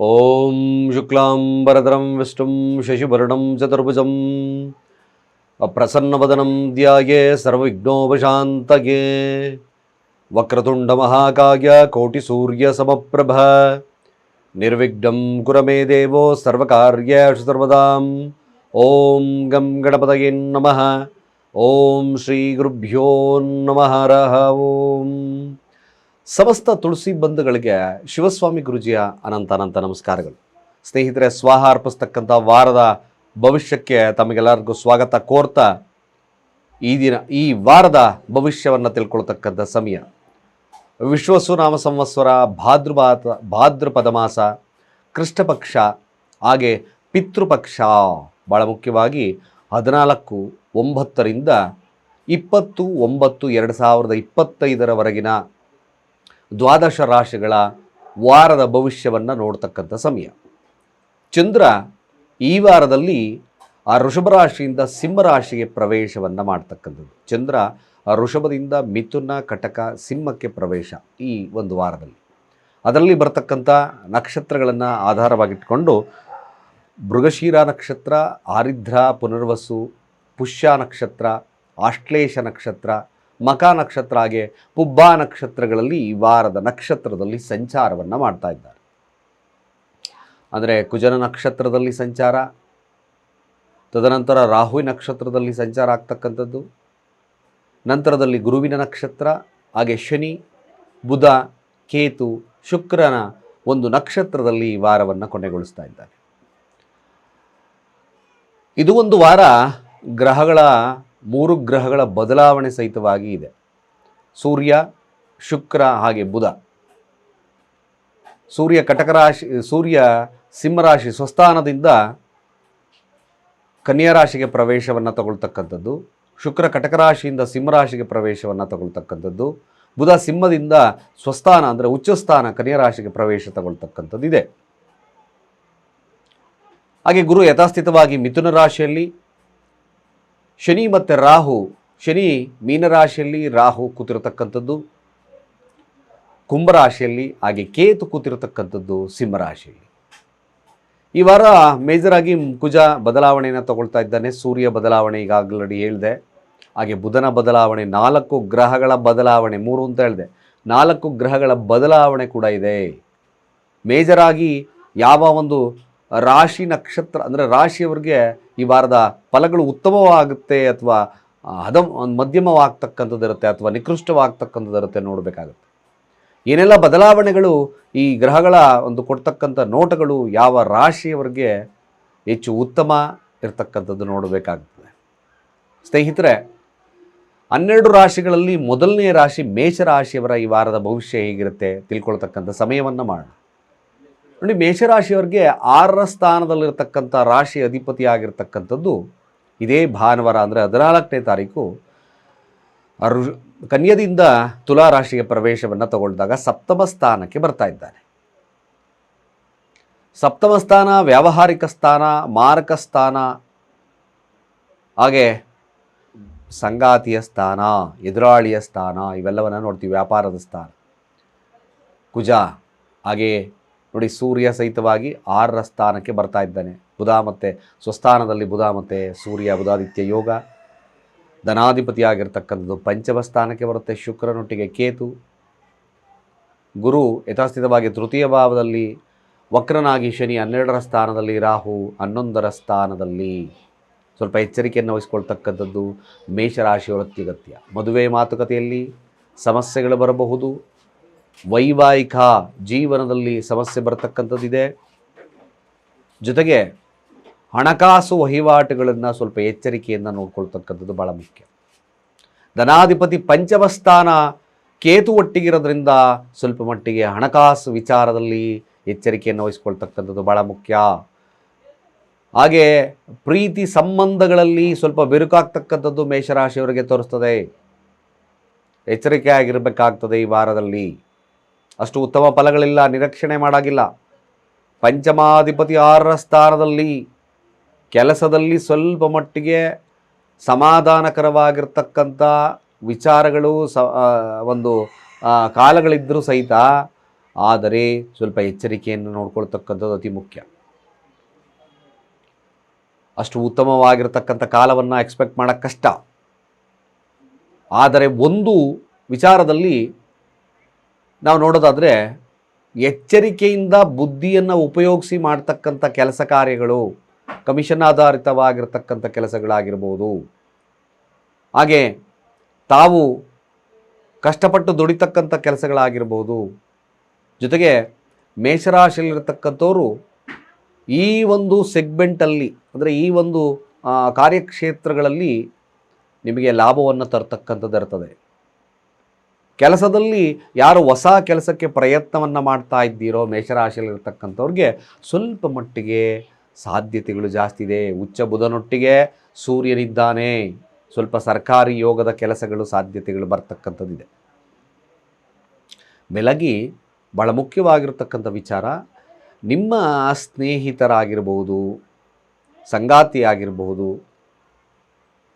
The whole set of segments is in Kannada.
ఓం శుక్లాంబరదరం విష్ణుం శశివర్ణం చతుర్భుజం. అప్రసన్నవదనం ధ్యాయే సర్వవిఘ్నోపశాంతయే. వక్రతుండ మహాకాయ కోటి సూర్య సమప్రభ నిర్విఘ్నం కురమే దేవో సర్వకార్యేషు సర్వదాం. ఓం గం గణపతయే నమ. ఓం శ్రీ గురుభ్యో నమ. ఓం. ಸಮಸ್ತ ತುಳಸಿ ಬಂಧುಗಳಿಗೆ ಶಿವಸ್ವಾಮಿ ಗುರುಜಿಯ ಅನಂತ ಅನಂತ ನಮಸ್ಕಾರಗಳು. ಸ್ನೇಹಿತರೆ, ಸ್ವಾಹ ಅರ್ಪಿಸ್ತಕ್ಕಂಥ ವಾರದ ಭವಿಷ್ಯಕ್ಕೆ ತಮಗೆಲ್ಲರಿಗೂ ಸ್ವಾಗತ ಕೋರ್ತಾ ಈ ದಿನ, ಈ ವಾರದ ಭವಿಷ್ಯವನ್ನು ತಿಳ್ಕೊಳ್ತಕ್ಕಂಥ ಸಮಯ. ವಿಶ್ವಸುನಾಮ ಸಂವತ್ಸರ, ಭಾದ್ರಪಾದ ಭಾದ್ರಪದ ಮಾಸ ಕೃಷ್ಣಪಕ್ಷ, ಹಾಗೆ ಪಿತೃಪಕ್ಷ ಭಾಳ ಮುಖ್ಯವಾಗಿ ಹದಿನಾಲ್ಕು ಒಂಬತ್ತರಿಂದ ಇಪ್ಪತ್ತು ಒಂಬತ್ತು ಎರಡು ಸಾವಿರದ ಇಪ್ಪತ್ತೈದರವರೆಗಿನ ದ್ವಾದಶ ರಾಶಿಗಳ ವಾರದ ಭವಿಷ್ಯವನ್ನು ನೋಡ್ತಕ್ಕಂಥ ಸಮಯ. ಚಂದ್ರ ಈ ವಾರದಲ್ಲಿ ಆ ಋಷಭ ರಾಶಿಯಿಂದ ಸಿಂಹರಾಶಿಗೆ ಪ್ರವೇಶವನ್ನು ಮಾಡ್ತಕ್ಕಂಥದ್ದು. ಚಂದ್ರ ಆ ಋಷಭದಿಂದ ಮಿಥುನ ಕಟಕ ಸಿಂಹಕ್ಕೆ ಪ್ರವೇಶ ಈ ಒಂದು ವಾರದಲ್ಲಿ. ಅದರಲ್ಲಿ ಬರ್ತಕ್ಕಂಥ ನಕ್ಷತ್ರಗಳನ್ನು ಆಧಾರವಾಗಿಟ್ಕೊಂಡು ಮೃಗಶೀರ ನಕ್ಷತ್ರ, ಆರಿದ್ರ, ಪುನರ್ವಸು, ಪುಷ್ಯ ನಕ್ಷತ್ರ, ಆಶ್ಲೇಷ ನಕ್ಷತ್ರ ಮಕ ನಕ್ಷತ್ರ ಹಾಗೆ ಪುಬ್ಬ ನಕ್ಷತ್ರಗಳಲ್ಲಿ ಈ ವಾರದ ನಕ್ಷತ್ರದಲ್ಲಿ ಸಂಚಾರವನ್ನು ಮಾಡ್ತಾ ಇದ್ದಾರೆ. ಅಂದರೆ ಕುಜನ ನಕ್ಷತ್ರದಲ್ಲಿ ಸಂಚಾರ, ತದನಂತರ ರಾಹು ನಕ್ಷತ್ರದಲ್ಲಿ ಸಂಚಾರ ಆಗ್ತಕ್ಕಂಥದ್ದು, ನಂತರದಲ್ಲಿ ಗುರುವಿನ ನಕ್ಷತ್ರ, ಹಾಗೆ ಶನಿ, ಬುಧ, ಕೇತು, ಶುಕ್ರನ ಒಂದು ನಕ್ಷತ್ರದಲ್ಲಿ ಈ ವಾರವನ್ನು ಕೊನೆಗೊಳಿಸ್ತಾ ಇದ್ದಾರೆ. ಇದು ಒಂದು ವಾರ ಗ್ರಹಗಳ ಮೂರು ಗ್ರಹಗಳ ಬದಲಾವಣೆ ಸಹಿತವಾಗಿ ಇದೆ. ಸೂರ್ಯ, ಶುಕ್ರ ಹಾಗೆ ಬುಧ. ಸೂರ್ಯ ಕಟಕ ರಾಶಿ ಸೂರ್ಯ ಸಿಂಹರಾಶಿ ಸ್ವಸ್ಥಾನದಿಂದ ಕನ್ಯಾ ರಾಶಿಗೆ ಪ್ರವೇಶವನ್ನು ತಗೊಳ್ತಕ್ಕಂಥದ್ದು. ಶುಕ್ರ ಕಟಕ ರಾಶಿಯಿಂದ ಸಿಂಹರಾಶಿಗೆ ಪ್ರವೇಶವನ್ನು ತಗೊಳ್ತಕ್ಕಂಥದ್ದು. ಬುಧ ಸಿಂಹದಿಂದ ಸ್ವಸ್ಥಾನ ಅಂದರೆ ಉಚ್ಚಸ್ಥಾನ ಕನ್ಯಾ ರಾಶಿಗೆ ಪ್ರವೇಶ ತಗೊಳ್ತಕ್ಕಂಥದ್ದು ಇದೆ ಹಾಗೆ ಗುರು ಯಥಾಸ್ಥಿತವಾಗಿ ಮಿಥುನ ರಾಶಿಯಲ್ಲಿ ಶನಿ ಮತ್ತು ರಾಹು, ಶನಿ ಮೀನರಾಶಿಯಲ್ಲಿ ರಾಹು ಕೂತಿರತಕ್ಕಂಥದ್ದು, ಕುಂಭರಾಶಿಯಲ್ಲಿ ಹಾಗೆ ಕೇತು ಕೂತಿರತಕ್ಕಂಥದ್ದು ಸಿಂಹರಾಶಿಯಲ್ಲಿ. ಈ ವಾರ ಮೇಜರ್ ಆಗಿ ಕುಜ ಬದಲಾವಣೆಯನ್ನು ತಗೊಳ್ತಾ ಇದ್ದಾನೆ. ಸೂರ್ಯ ಬದಲಾವಣೆ ಈಗಾಗಲೇ ಹೇಳಿದೆ. ಹಾಗೆ ಬುಧನ ಬದಲಾವಣೆ, ನಾಲ್ಕು ಗ್ರಹಗಳ ಬದಲಾವಣೆ, ಮೂರು ಅಂತ ಹೇಳಿದೆ. ನಾಲ್ಕು ಗ್ರಹಗಳ ಬದಲಾವಣೆ ಕೂಡ ಇದೆ. ಮೇಜರಾಗಿ ಯಾವ ಒಂದು ರಾಶಿ ನಕ್ಷತ್ರ ಅಂದರೆ ರಾಶಿಯವರಿಗೆ ಈ ವಾರದ ಫಲಗಳು ಉತ್ತಮವಾಗುತ್ತೆ ಅಥವಾ ಹದ, ಮಧ್ಯಮವಾಗ್ತಕ್ಕಂಥದ್ದು ಇರುತ್ತೆ ಅಥವಾ ನಿಕೃಷ್ಟವಾಗ್ತಕ್ಕಂಥದ್ದು ಇರುತ್ತೆ ನೋಡಬೇಕಾಗುತ್ತೆ. ಏನೆಲ್ಲ ಬದಲಾವಣೆಗಳು ಈ ಗ್ರಹಗಳ ಒಂದು ಕೊಡ್ತಕ್ಕಂಥ ನೋಟಗಳು ಯಾವ ರಾಶಿಯವರಿಗೆ ಹೆಚ್ಚು ಉತ್ತಮ ಇರತಕ್ಕಂಥದ್ದು ನೋಡಬೇಕಾಗ್ತದೆ. ಸ್ನೇಹಿತರೆ, ಹನ್ನೆರಡು ರಾಶಿಗಳಲ್ಲಿ ಮೊದಲನೇ ರಾಶಿ ಮೇಷರಾಶಿಯವರ ಈ ವಾರದ ಭವಿಷ್ಯ ಹೇಗಿರುತ್ತೆ ತಿಳ್ಕೊಳ್ತಕ್ಕಂಥ ಸಮಯವನ್ನು ಮಾಡೋಣ. ನೋಡಿ, ಮೇಷರಾಶಿಯವರಿಗೆ ಆರರ ಸ್ಥಾನದಲ್ಲಿರತಕ್ಕಂಥ ರಾಶಿ ಅಧಿಪತಿ ಆಗಿರ್ತಕ್ಕಂಥದ್ದು ಇದೇ ಭಾನುವಾರ, ಅಂದರೆ ಹದಿನಾಲ್ಕನೇ ತಾರೀಕು. ರು ಕನ್ಯದಿಂದ ತುಲಾ ರಾಶಿಗೆ ಪ್ರವೇಶವನ್ನು ತಗೊಂಡಾಗ ಸಪ್ತಮ ಸ್ಥಾನಕ್ಕೆ ಬರ್ತಾ ಇದ್ದಾನೆ. ಸಪ್ತಮ ಸ್ಥಾನ, ವ್ಯಾವಹಾರಿಕ ಸ್ಥಾನ, ಮಾರಕ ಸ್ಥಾನ, ಹಾಗೆ ಸಂಗಾತಿಯ ಸ್ಥಾನ, ಎದುರಾಳಿಯ ಸ್ಥಾನ, ಇವೆಲ್ಲವನ್ನು ನೋಡ್ತೀವಿ, ವ್ಯಾಪಾರದ ಸ್ಥಾನ. ಕುಜ, ಹಾಗೆ ನೋಡಿ, ಸೂರ್ಯ ಸಹಿತವಾಗಿ ಆರರ ಸ್ಥಾನಕ್ಕೆ ಬರ್ತಾ ಇದ್ದಾನೆ. ಬುಧ ಮತ್ತೆ ಸ್ವಸ್ಥಾನದಲ್ಲಿ ಬುಧ ಮತ್ತೆ ಸೂರ್ಯ, ಬುಧಾದಿತ್ಯ ಯೋಗ. ಧನಾಧಿಪತಿಯಾಗಿರ್ತಕ್ಕಂಥದ್ದು ಪಂಚಮ ಸ್ಥಾನಕ್ಕೆ ಬರುತ್ತೆ ಶುಕ್ರನೊಟ್ಟಿಗೆ ಕೇತು. ಗುರು ಯಥಾಸ್ಥಿತವಾಗಿ ತೃತೀಯ ಭಾವದಲ್ಲಿ ವಕ್ರನಾಗಿ ಶನಿ ಹನ್ನೆರಡರ ಸ್ಥಾನದಲ್ಲಿ ರಾಹು ಹನ್ನೊಂದರ ಸ್ಥಾನದಲ್ಲಿ. ಸ್ವಲ್ಪ ಎಚ್ಚರಿಕೆಯನ್ನು ವಹಿಸ್ಕೊಳ್ತಕ್ಕಂಥದ್ದು ಮೇಷರಾಶಿಯವರ ಅತ್ಯಗತ್ಯ ಮದುವೆ ಮಾತುಕತೆಯಲ್ಲಿ ಸಮಸ್ಯೆಗಳು ಬರಬಹುದು. ವೈವಾಹಿಕ ಜೀವನದಲ್ಲಿ ಸಮಸ್ಯೆ ಬರತಕ್ಕಂಥದ್ದಿದೆ. ಜೊತೆಗೆ ಹಣಕಾಸು ವಹಿವಾಟುಗಳನ್ನು ಸ್ವಲ್ಪ ಎಚ್ಚರಿಕೆಯಿಂದ ನೋಡ್ಕೊಳ್ತಕ್ಕಂಥದ್ದು ಭಾಳ ಮುಖ್ಯ. ಧನಾಧಿಪತಿ ಪಂಚಮಸ್ಥಾನ ಕೇತು ಒಟ್ಟಿಗಿರೋದ್ರಿಂದ ಸ್ವಲ್ಪ ಮಟ್ಟಿಗೆ ಹಣಕಾಸು ವಿಚಾರದಲ್ಲಿ ಎಚ್ಚರಿಕೆಯನ್ನು ವಹಿಸ್ಕೊಳ್ತಕ್ಕಂಥದ್ದು ಭಾಳ ಮುಖ್ಯ. ಹಾಗೆ ಪ್ರೀತಿ ಸಂಬಂಧಗಳಲ್ಲಿ ಸ್ವಲ್ಪ ಬಿರುಕಾಗ್ತಕ್ಕಂಥದ್ದು ಮೇಷರಾಶಿಯವರಿಗೆ ತೋರಿಸ್ತದೆ. ಎಚ್ಚರಿಕೆ ಆಗಿರಬೇಕಾಗ್ತದೆ ಈ ವಾರದಲ್ಲಿ. ಅಷ್ಟು ಉತ್ತಮ ಫಲಗಳಿಲ್ಲ, ನಿರೀಕ್ಷಣೆ ಮಾಡಾಗಿಲ್ಲ. ಪಂಚಮಾಧಿಪತಿ ಆರರ ಸ್ಥಾನದಲ್ಲಿ, ಕೆಲಸದಲ್ಲಿ ಸ್ವಲ್ಪ ಮಟ್ಟಿಗೆ ಸಮಾಧಾನಕರವಾಗಿರ್ತಕ್ಕಂಥ ವಿಚಾರಗಳು ಸ ಒಂದು ಕಾಲಗಳಿದ್ದರೂ ಸಹಿತ, ಆದರೆ ಸ್ವಲ್ಪ ಎಚ್ಚರಿಕೆಯನ್ನು ನೋಡ್ಕೊಳ್ತಕ್ಕಂಥದ್ದು ಅತಿ ಮುಖ್ಯ. ಅಷ್ಟು ಉತ್ತಮವಾಗಿರ್ತಕ್ಕಂಥ ಕಾಲವನ್ನು ಎಕ್ಸ್ಪೆಕ್ಟ್ ಮಾಡೋಕ್ಕೆ ಕಷ್ಟ ಆದರೆ ಒಂದು ವಿಚಾರದಲ್ಲಿ ನಾವು ನೋಡೋದಾದರೆ ಎಚ್ಚರಿಕೆಯಿಂದ ಬುದ್ಧಿಯನ್ನು ಉಪಯೋಗಿಸಿ ಮಾಡ್ತಕ್ಕಂಥ ಕೆಲಸ ಕಾರ್ಯಗಳು, ಕಮಿಷನ್ ಆಧಾರಿತವಾಗಿರ್ತಕ್ಕಂಥ ಕೆಲಸಗಳಾಗಿರ್ಬೋದು. ಹಾಗೆ ತಾವು ಕಷ್ಟಪಟ್ಟು ದುಡಿತಕ್ಕಂಥ ಕೆಲಸಗಳಾಗಿರ್ಬೋದು. ಜೊತೆಗೆ ಮೇಷರಾಶಿಯಲ್ಲಿರ್ತಕ್ಕಂಥವ್ರು ಈ ಒಂದು ಸೆಗ್ಮೆಂಟಲ್ಲಿ, ಅಂದರೆ ಈ ಒಂದು ಕಾರ್ಯಕ್ಷೇತ್ರಗಳಲ್ಲಿ ನಿಮಗೆ ಲಾಭವನ್ನು ತರ್ತಕ್ಕಂಥದ್ದು ಇರ್ತದೆ ಕೆಲಸದಲ್ಲಿ ಯಾರು ಹೊಸ ಕೆಲಸಕ್ಕೆ ಪ್ರಯತ್ನವನ್ನು ಮಾಡ್ತಾ ಇದ್ದೀರೋ, ಮೇಷರಾಶಿಯಲ್ಲಿರ್ತಕ್ಕಂಥವ್ರಿಗೆ ಸ್ವಲ್ಪ ಮಟ್ಟಿಗೆ ಸಾಧ್ಯತೆಗಳು ಜಾಸ್ತಿ ಇದೆ. ಉಚ್ಚ ಬುಧನೊಟ್ಟಿಗೆ ಸೂರ್ಯನಿದ್ದಾನೆ. ಸ್ವಲ್ಪ ಸರ್ಕಾರಿ ಯೋಗದ ಕೆಲಸಗಳು ಸಾಧ್ಯತೆಗಳು ಬರ್ತಕ್ಕಂಥದ್ದಿದೆ. ಮೆಲಗಿ ಭಾಳ ಮುಖ್ಯವಾಗಿರತಕ್ಕಂಥ ವಿಚಾರ, ನಿಮ್ಮ ಸ್ನೇಹಿತರಾಗಿರಬಹುದು ಸಂಗಾತಿ ಆಗಿರ್ಬೋದು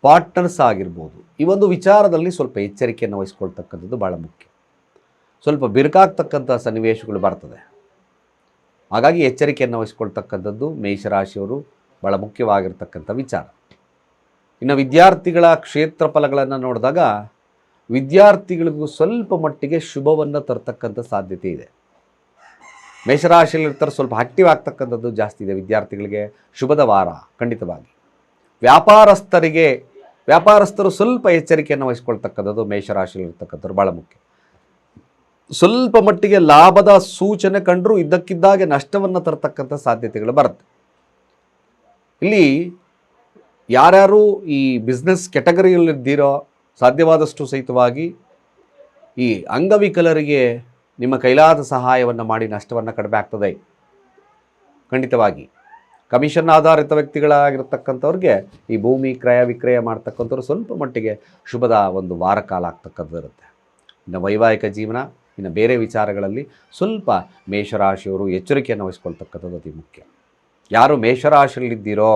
ಪಾರ್ಟ್ನರ್ಸ್ ಆಗಿರ್ಬೋದು. ಈ ಒಂದು ವಿಚಾರದಲ್ಲಿ ಸ್ವಲ್ಪ ಎಚ್ಚರಿಕೆಯನ್ನು ವಹಿಸ್ಕೊಳ್ತಕ್ಕಂಥದ್ದು ಭಾಳ ಮುಖ್ಯ. ಸ್ವಲ್ಪ ಬಿರುಕಾಗ್ತಕ್ಕಂಥ ಸನ್ನಿವೇಶಗಳು ಬರ್ತದೆ. ಹಾಗಾಗಿ ಎಚ್ಚರಿಕೆಯನ್ನು ವಹಿಸ್ಕೊಳ್ತಕ್ಕಂಥದ್ದು ಮೇಷರಾಶಿಯವರು ಭಾಳ ಮುಖ್ಯವಾಗಿರ್ತಕ್ಕಂಥ ವಿಚಾರ. ಇನ್ನು ವಿದ್ಯಾರ್ಥಿಗಳ ಕ್ಷೇತ್ರ ಫಲಗಳನ್ನು ನೋಡಿದಾಗ ವಿದ್ಯಾರ್ಥಿಗಳಿಗೂ ಸ್ವಲ್ಪ ಮಟ್ಟಿಗೆ ಶುಭವನ್ನು ತರ್ತಕ್ಕಂಥ ಸಾಧ್ಯತೆ ಇದೆ. ಮೇಷರಾಶಿಯಲ್ಲಿರ್ತಾರೆ, ಸ್ವಲ್ಪ ಆಕ್ಟಿವ್ ಆಗ್ತಕ್ಕಂಥದ್ದು ಜಾಸ್ತಿ ಇದೆ. ವಿದ್ಯಾರ್ಥಿಗಳಿಗೆ ಶುಭದ ವಾರ ಖಂಡಿತವಾಗಿ. ವ್ಯಾಪಾರಸ್ಥರಿಗೆ ವ್ಯಾಪಾರಸ್ಥರು ಸ್ವಲ್ಪ ಎಚ್ಚರಿಕೆಯನ್ನು ವಹಿಸ್ಕೊಳ್ತಕ್ಕಂಥದ್ದು ಮೇಷರಾಶಿಯಲ್ಲಿರ್ತಕ್ಕಂಥದ್ದು ಭಾಳ ಮುಖ್ಯ. ಸ್ವಲ್ಪ ಮಟ್ಟಿಗೆ ಲಾಭದ ಸೂಚನೆ ಕಂಡರೂ ಇದ್ದಕ್ಕಿದ್ದಾಗೆ ನಷ್ಟವನ್ನು ತರತಕ್ಕಂಥ ಸಾಧ್ಯತೆಗಳು ಬರುತ್ತೆ. ಇಲ್ಲಿ ಯಾರ್ಯಾರು ಈ ಬಿಸ್ನೆಸ್ ಕೆಟಗರಿಯಲ್ಲಿದ್ದೀರೋ ಸಾಧ್ಯವಾದಷ್ಟು ಸಹಿತವಾಗಿ ಈ ಅಂಗವಿಕಲರಿಗೆ ನಿಮ್ಮ ಕೈಲಾದ ಸಹಾಯವನ್ನು ಮಾಡಿ ನಷ್ಟವನ್ನು ಕಡಿಮೆ ಆಗ್ತದೆ. ಖಂಡಿತವಾಗಿ. ಕಮಿಷನ್ ಆಧಾರಿತ ವ್ಯಕ್ತಿಗಳಾಗಿರ್ತಕ್ಕಂಥವ್ರಿಗೆ ಈ ಭೂಮಿ ಕ್ರಯ ವಿಕ್ರಯ ಮಾಡ್ತಕ್ಕಂಥವ್ರು ಸ್ವಲ್ಪ ಮಟ್ಟಿಗೆ ಶುಭದ ಒಂದು ವಾರ ಕಾಲ ಆಗ್ತಕ್ಕಂಥದ್ದು ಇರುತ್ತೆ. ಇನ್ನು ವೈವಾಹಿಕ ಜೀವನ, ಇನ್ನು ಬೇರೆ ವಿಚಾರಗಳಲ್ಲಿ ಸ್ವಲ್ಪ ಮೇಷರಾಶಿಯವರು ಎಚ್ಚರಿಕೆಯನ್ನು ವಹಿಸ್ಕೊಳ್ತಕ್ಕಂಥದ್ದು ಅತಿ ಮುಖ್ಯ. ಯಾರು ಮೇಷರಾಶಿಯಲ್ಲಿದ್ದೀರೋ,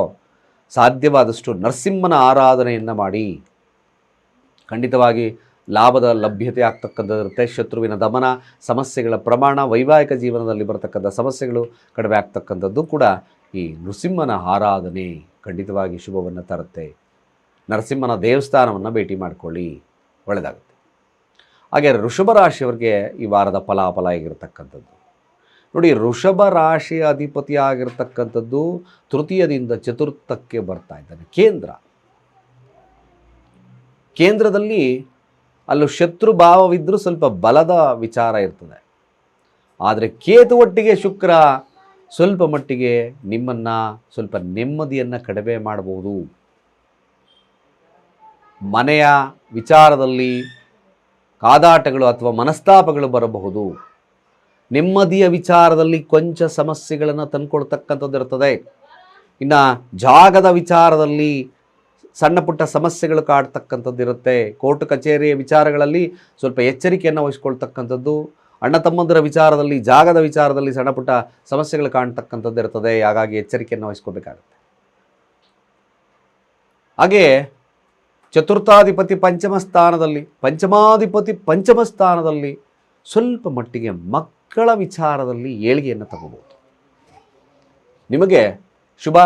ಸಾಧ್ಯವಾದಷ್ಟು ನರಸಿಂಹನ ಆರಾಧನೆಯನ್ನು ಮಾಡಿ, ಖಂಡಿತವಾಗಿ ಲಾಭದ ಲಭ್ಯತೆ ಆಗ್ತಕ್ಕಂಥದ್ದಿರುತ್ತೆ ಶತ್ರುವಿನ ದಮನ, ಸಮಸ್ಯೆಗಳ ಪ್ರಮಾಣ, ವೈವಾಹಿಕ ಜೀವನದಲ್ಲಿ ಬರತಕ್ಕಂಥ ಸಮಸ್ಯೆಗಳು ಕಡಿಮೆ ಆಗ್ತಕ್ಕಂಥದ್ದು ಕೂಡ ಈ ನೃಸಿಂಹನ ಆರಾಧನೆ ಖಂಡಿತವಾಗಿ ಶುಭವನ್ನು ತರುತ್ತೆ. ನರಸಿಂಹನ ದೇವಸ್ಥಾನವನ್ನು ಭೇಟಿ ಮಾಡಿಕೊಳ್ಳಿ. ಒಳ್ಳೆಯದಾಗುತ್ತೆ ಹಾಗೆ ಋಷಭ ರಾಶಿಯವರಿಗೆ ಈ ವಾರದ ಫಲಾಫಲ ಆಗಿರತಕ್ಕಂಥದ್ದು. ನೋಡಿ, ಋಷಭ ರಾಶಿಯ ಅಧಿಪತಿ ಆಗಿರ್ತಕ್ಕಂಥದ್ದು ತೃತೀಯದಿಂದ ಚತುರ್ಥಕ್ಕೆ ಬರ್ತಾ ಇದ್ದಾನೆ. ಕೇಂದ್ರ. ಕೇಂದ್ರದಲ್ಲಿ ಅಲ್ಲೂ ಶತ್ರು ಭಾವವಿದ್ದರೂ ಸ್ವಲ್ಪ ಬಲದ ವಿಚಾರ ಇರ್ತದೆ. ಆದರೆ ಕೇತು ಒಟ್ಟಿಗೆ ಶುಕ್ರ ಸ್ವಲ್ಪ ಮಟ್ಟಿಗೆ ನಿಮ್ಮನ್ನು ಸ್ವಲ್ಪ ನೆಮ್ಮದಿಯನ್ನು ಕಡಿಮೆ ಮಾಡಬಹುದು. ಮನೆಯ ವಿಚಾರದಲ್ಲಿ ಕಾದಾಟಗಳು ಅಥವಾ ಮನಸ್ತಾಪಗಳು ಬರಬಹುದು. ನೆಮ್ಮದಿಯ ವಿಚಾರದಲ್ಲಿ ಕೊಂಚ ಸಮಸ್ಯೆಗಳನ್ನು ತಂದುಕೊಡ್ತಕ್ಕಂಥದ್ದು ಇರ್ತದೆ. ಇನ್ನು ಜಾಗದ ವಿಚಾರದಲ್ಲಿ ಸಣ್ಣ ಪುಟ್ಟ ಸಮಸ್ಯೆಗಳು ಕಾಡ್ತಕ್ಕಂಥದ್ದು ಇರುತ್ತೆ. ಕೋರ್ಟ್ ಕಚೇರಿಯ ವಿಚಾರಗಳಲ್ಲಿ ಸ್ವಲ್ಪ ಎಚ್ಚರಿಕೆಯನ್ನು ವಹಿಸ್ಕೊಳ್ತಕ್ಕಂಥದ್ದು ಅಣ್ಣ ತಮ್ಮಂದಿರ ವಿಚಾರದಲ್ಲಿ, ಜಾಗದ ವಿಚಾರದಲ್ಲಿ ಸಣ್ಣಪುಟ್ಟ ಸಮಸ್ಯೆಗಳು ಕಾಣ್ತಕ್ಕಂಥದ್ದು ಇರ್ತದೆ ಹಾಗಾಗಿ ಎಚ್ಚರಿಕೆಯನ್ನು ವಹಿಸ್ಕೋಬೇಕಾಗುತ್ತೆ. ಹಾಗೆ ಚತುರ್ಥಾಧಿಪತಿ ಪಂಚಮ ಸ್ಥಾನದಲ್ಲಿ, ಪಂಚಮಾಧಿಪತಿ ಪಂಚಮ ಸ್ಥಾನದಲ್ಲಿ ಸ್ವಲ್ಪ ಮಟ್ಟಿಗೆ ಮಕ್ಕಳ ವಿಚಾರದಲ್ಲಿ ಏಳಿಗೆಯನ್ನು ತಗೋಬೋದು ನಿಮಗೆ ಶುಭ.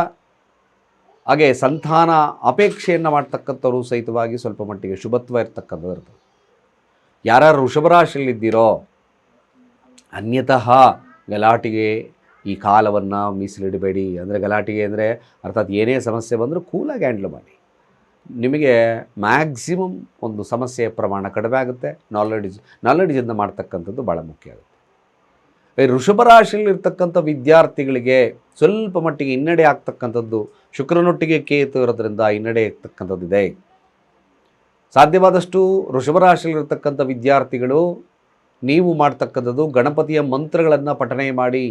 ಹಾಗೆ ಸಂತಾನ ಅಪೇಕ್ಷೆಯನ್ನು ಮಾಡ್ತಕ್ಕಂಥವ್ರು ಸಹಿತವಾಗಿ ಸ್ವಲ್ಪ ಮಟ್ಟಿಗೆ ಶುಭತ್ವ ಇರ್ತಕ್ಕಂಥದ್ದು ಇರ್ತದೆ. ಯಾರ್ಯಾರು ವೃಷಭರಾಶಿಯಲ್ಲಿದ್ದೀರೋ ಅನ್ಯತಃ ಗಲಾಟೆಗೆ ಈ ಕಾಲವನ್ನು ಮೀಸಲಿಡಬೇಡಿ. ಅಂದರೆ ಗಲಾಟೆಗೆ ಅಂದರೆ ಅರ್ಥಾತ್ ಏನೇ ಸಮಸ್ಯೆ ಬಂದರೂ ಕೂಲಾಗಿ ಹ್ಯಾಂಡ್ಲ್ ಮಾಡಿ. ನಿಮಗೆ ಮ್ಯಾಕ್ಸಿಮಮ್ ಒಂದು ಸಮಸ್ಯೆಯ ಪ್ರಮಾಣ ಕಡಿಮೆ ಆಗುತ್ತೆ. ನಾಲೆಡ್ಜ್ ನಾಲೆಡ್ಜಿಂದ ಮಾಡ್ತಕ್ಕಂಥದ್ದು ಭಾಳ ಮುಖ್ಯ ಆಗುತ್ತೆ. ಋಷಭ ರಾಶಿಯಲ್ಲಿರ್ತಕ್ಕಂಥ ವಿದ್ಯಾರ್ಥಿಗಳಿಗೆ ಸ್ವಲ್ಪ ಮಟ್ಟಿಗೆ ಹಿನ್ನಡೆ ಆಗ್ತಕ್ಕಂಥದ್ದು ಶುಕ್ರನೊಟ್ಟಿಗೆ ಕೇತು ಇರೋದ್ರಿಂದ ಹಿನ್ನಡೆ ಆಗ್ತಕ್ಕಂಥದ್ದಿದೆ. ಸಾಧ್ಯವಾದಷ್ಟು ವೃಷಭ ರಾಶಿಯಲ್ಲಿರ್ತಕ್ಕಂಥ ವಿದ್ಯಾರ್ಥಿಗಳು ನೀವು ಮಾಡ್ತಕ್ಕಂಥದ್ದು ಗಣಪತಿಯ ಮಂತ್ರಗಳನ್ನು ಪಠನೆ ಮಾಡಿ.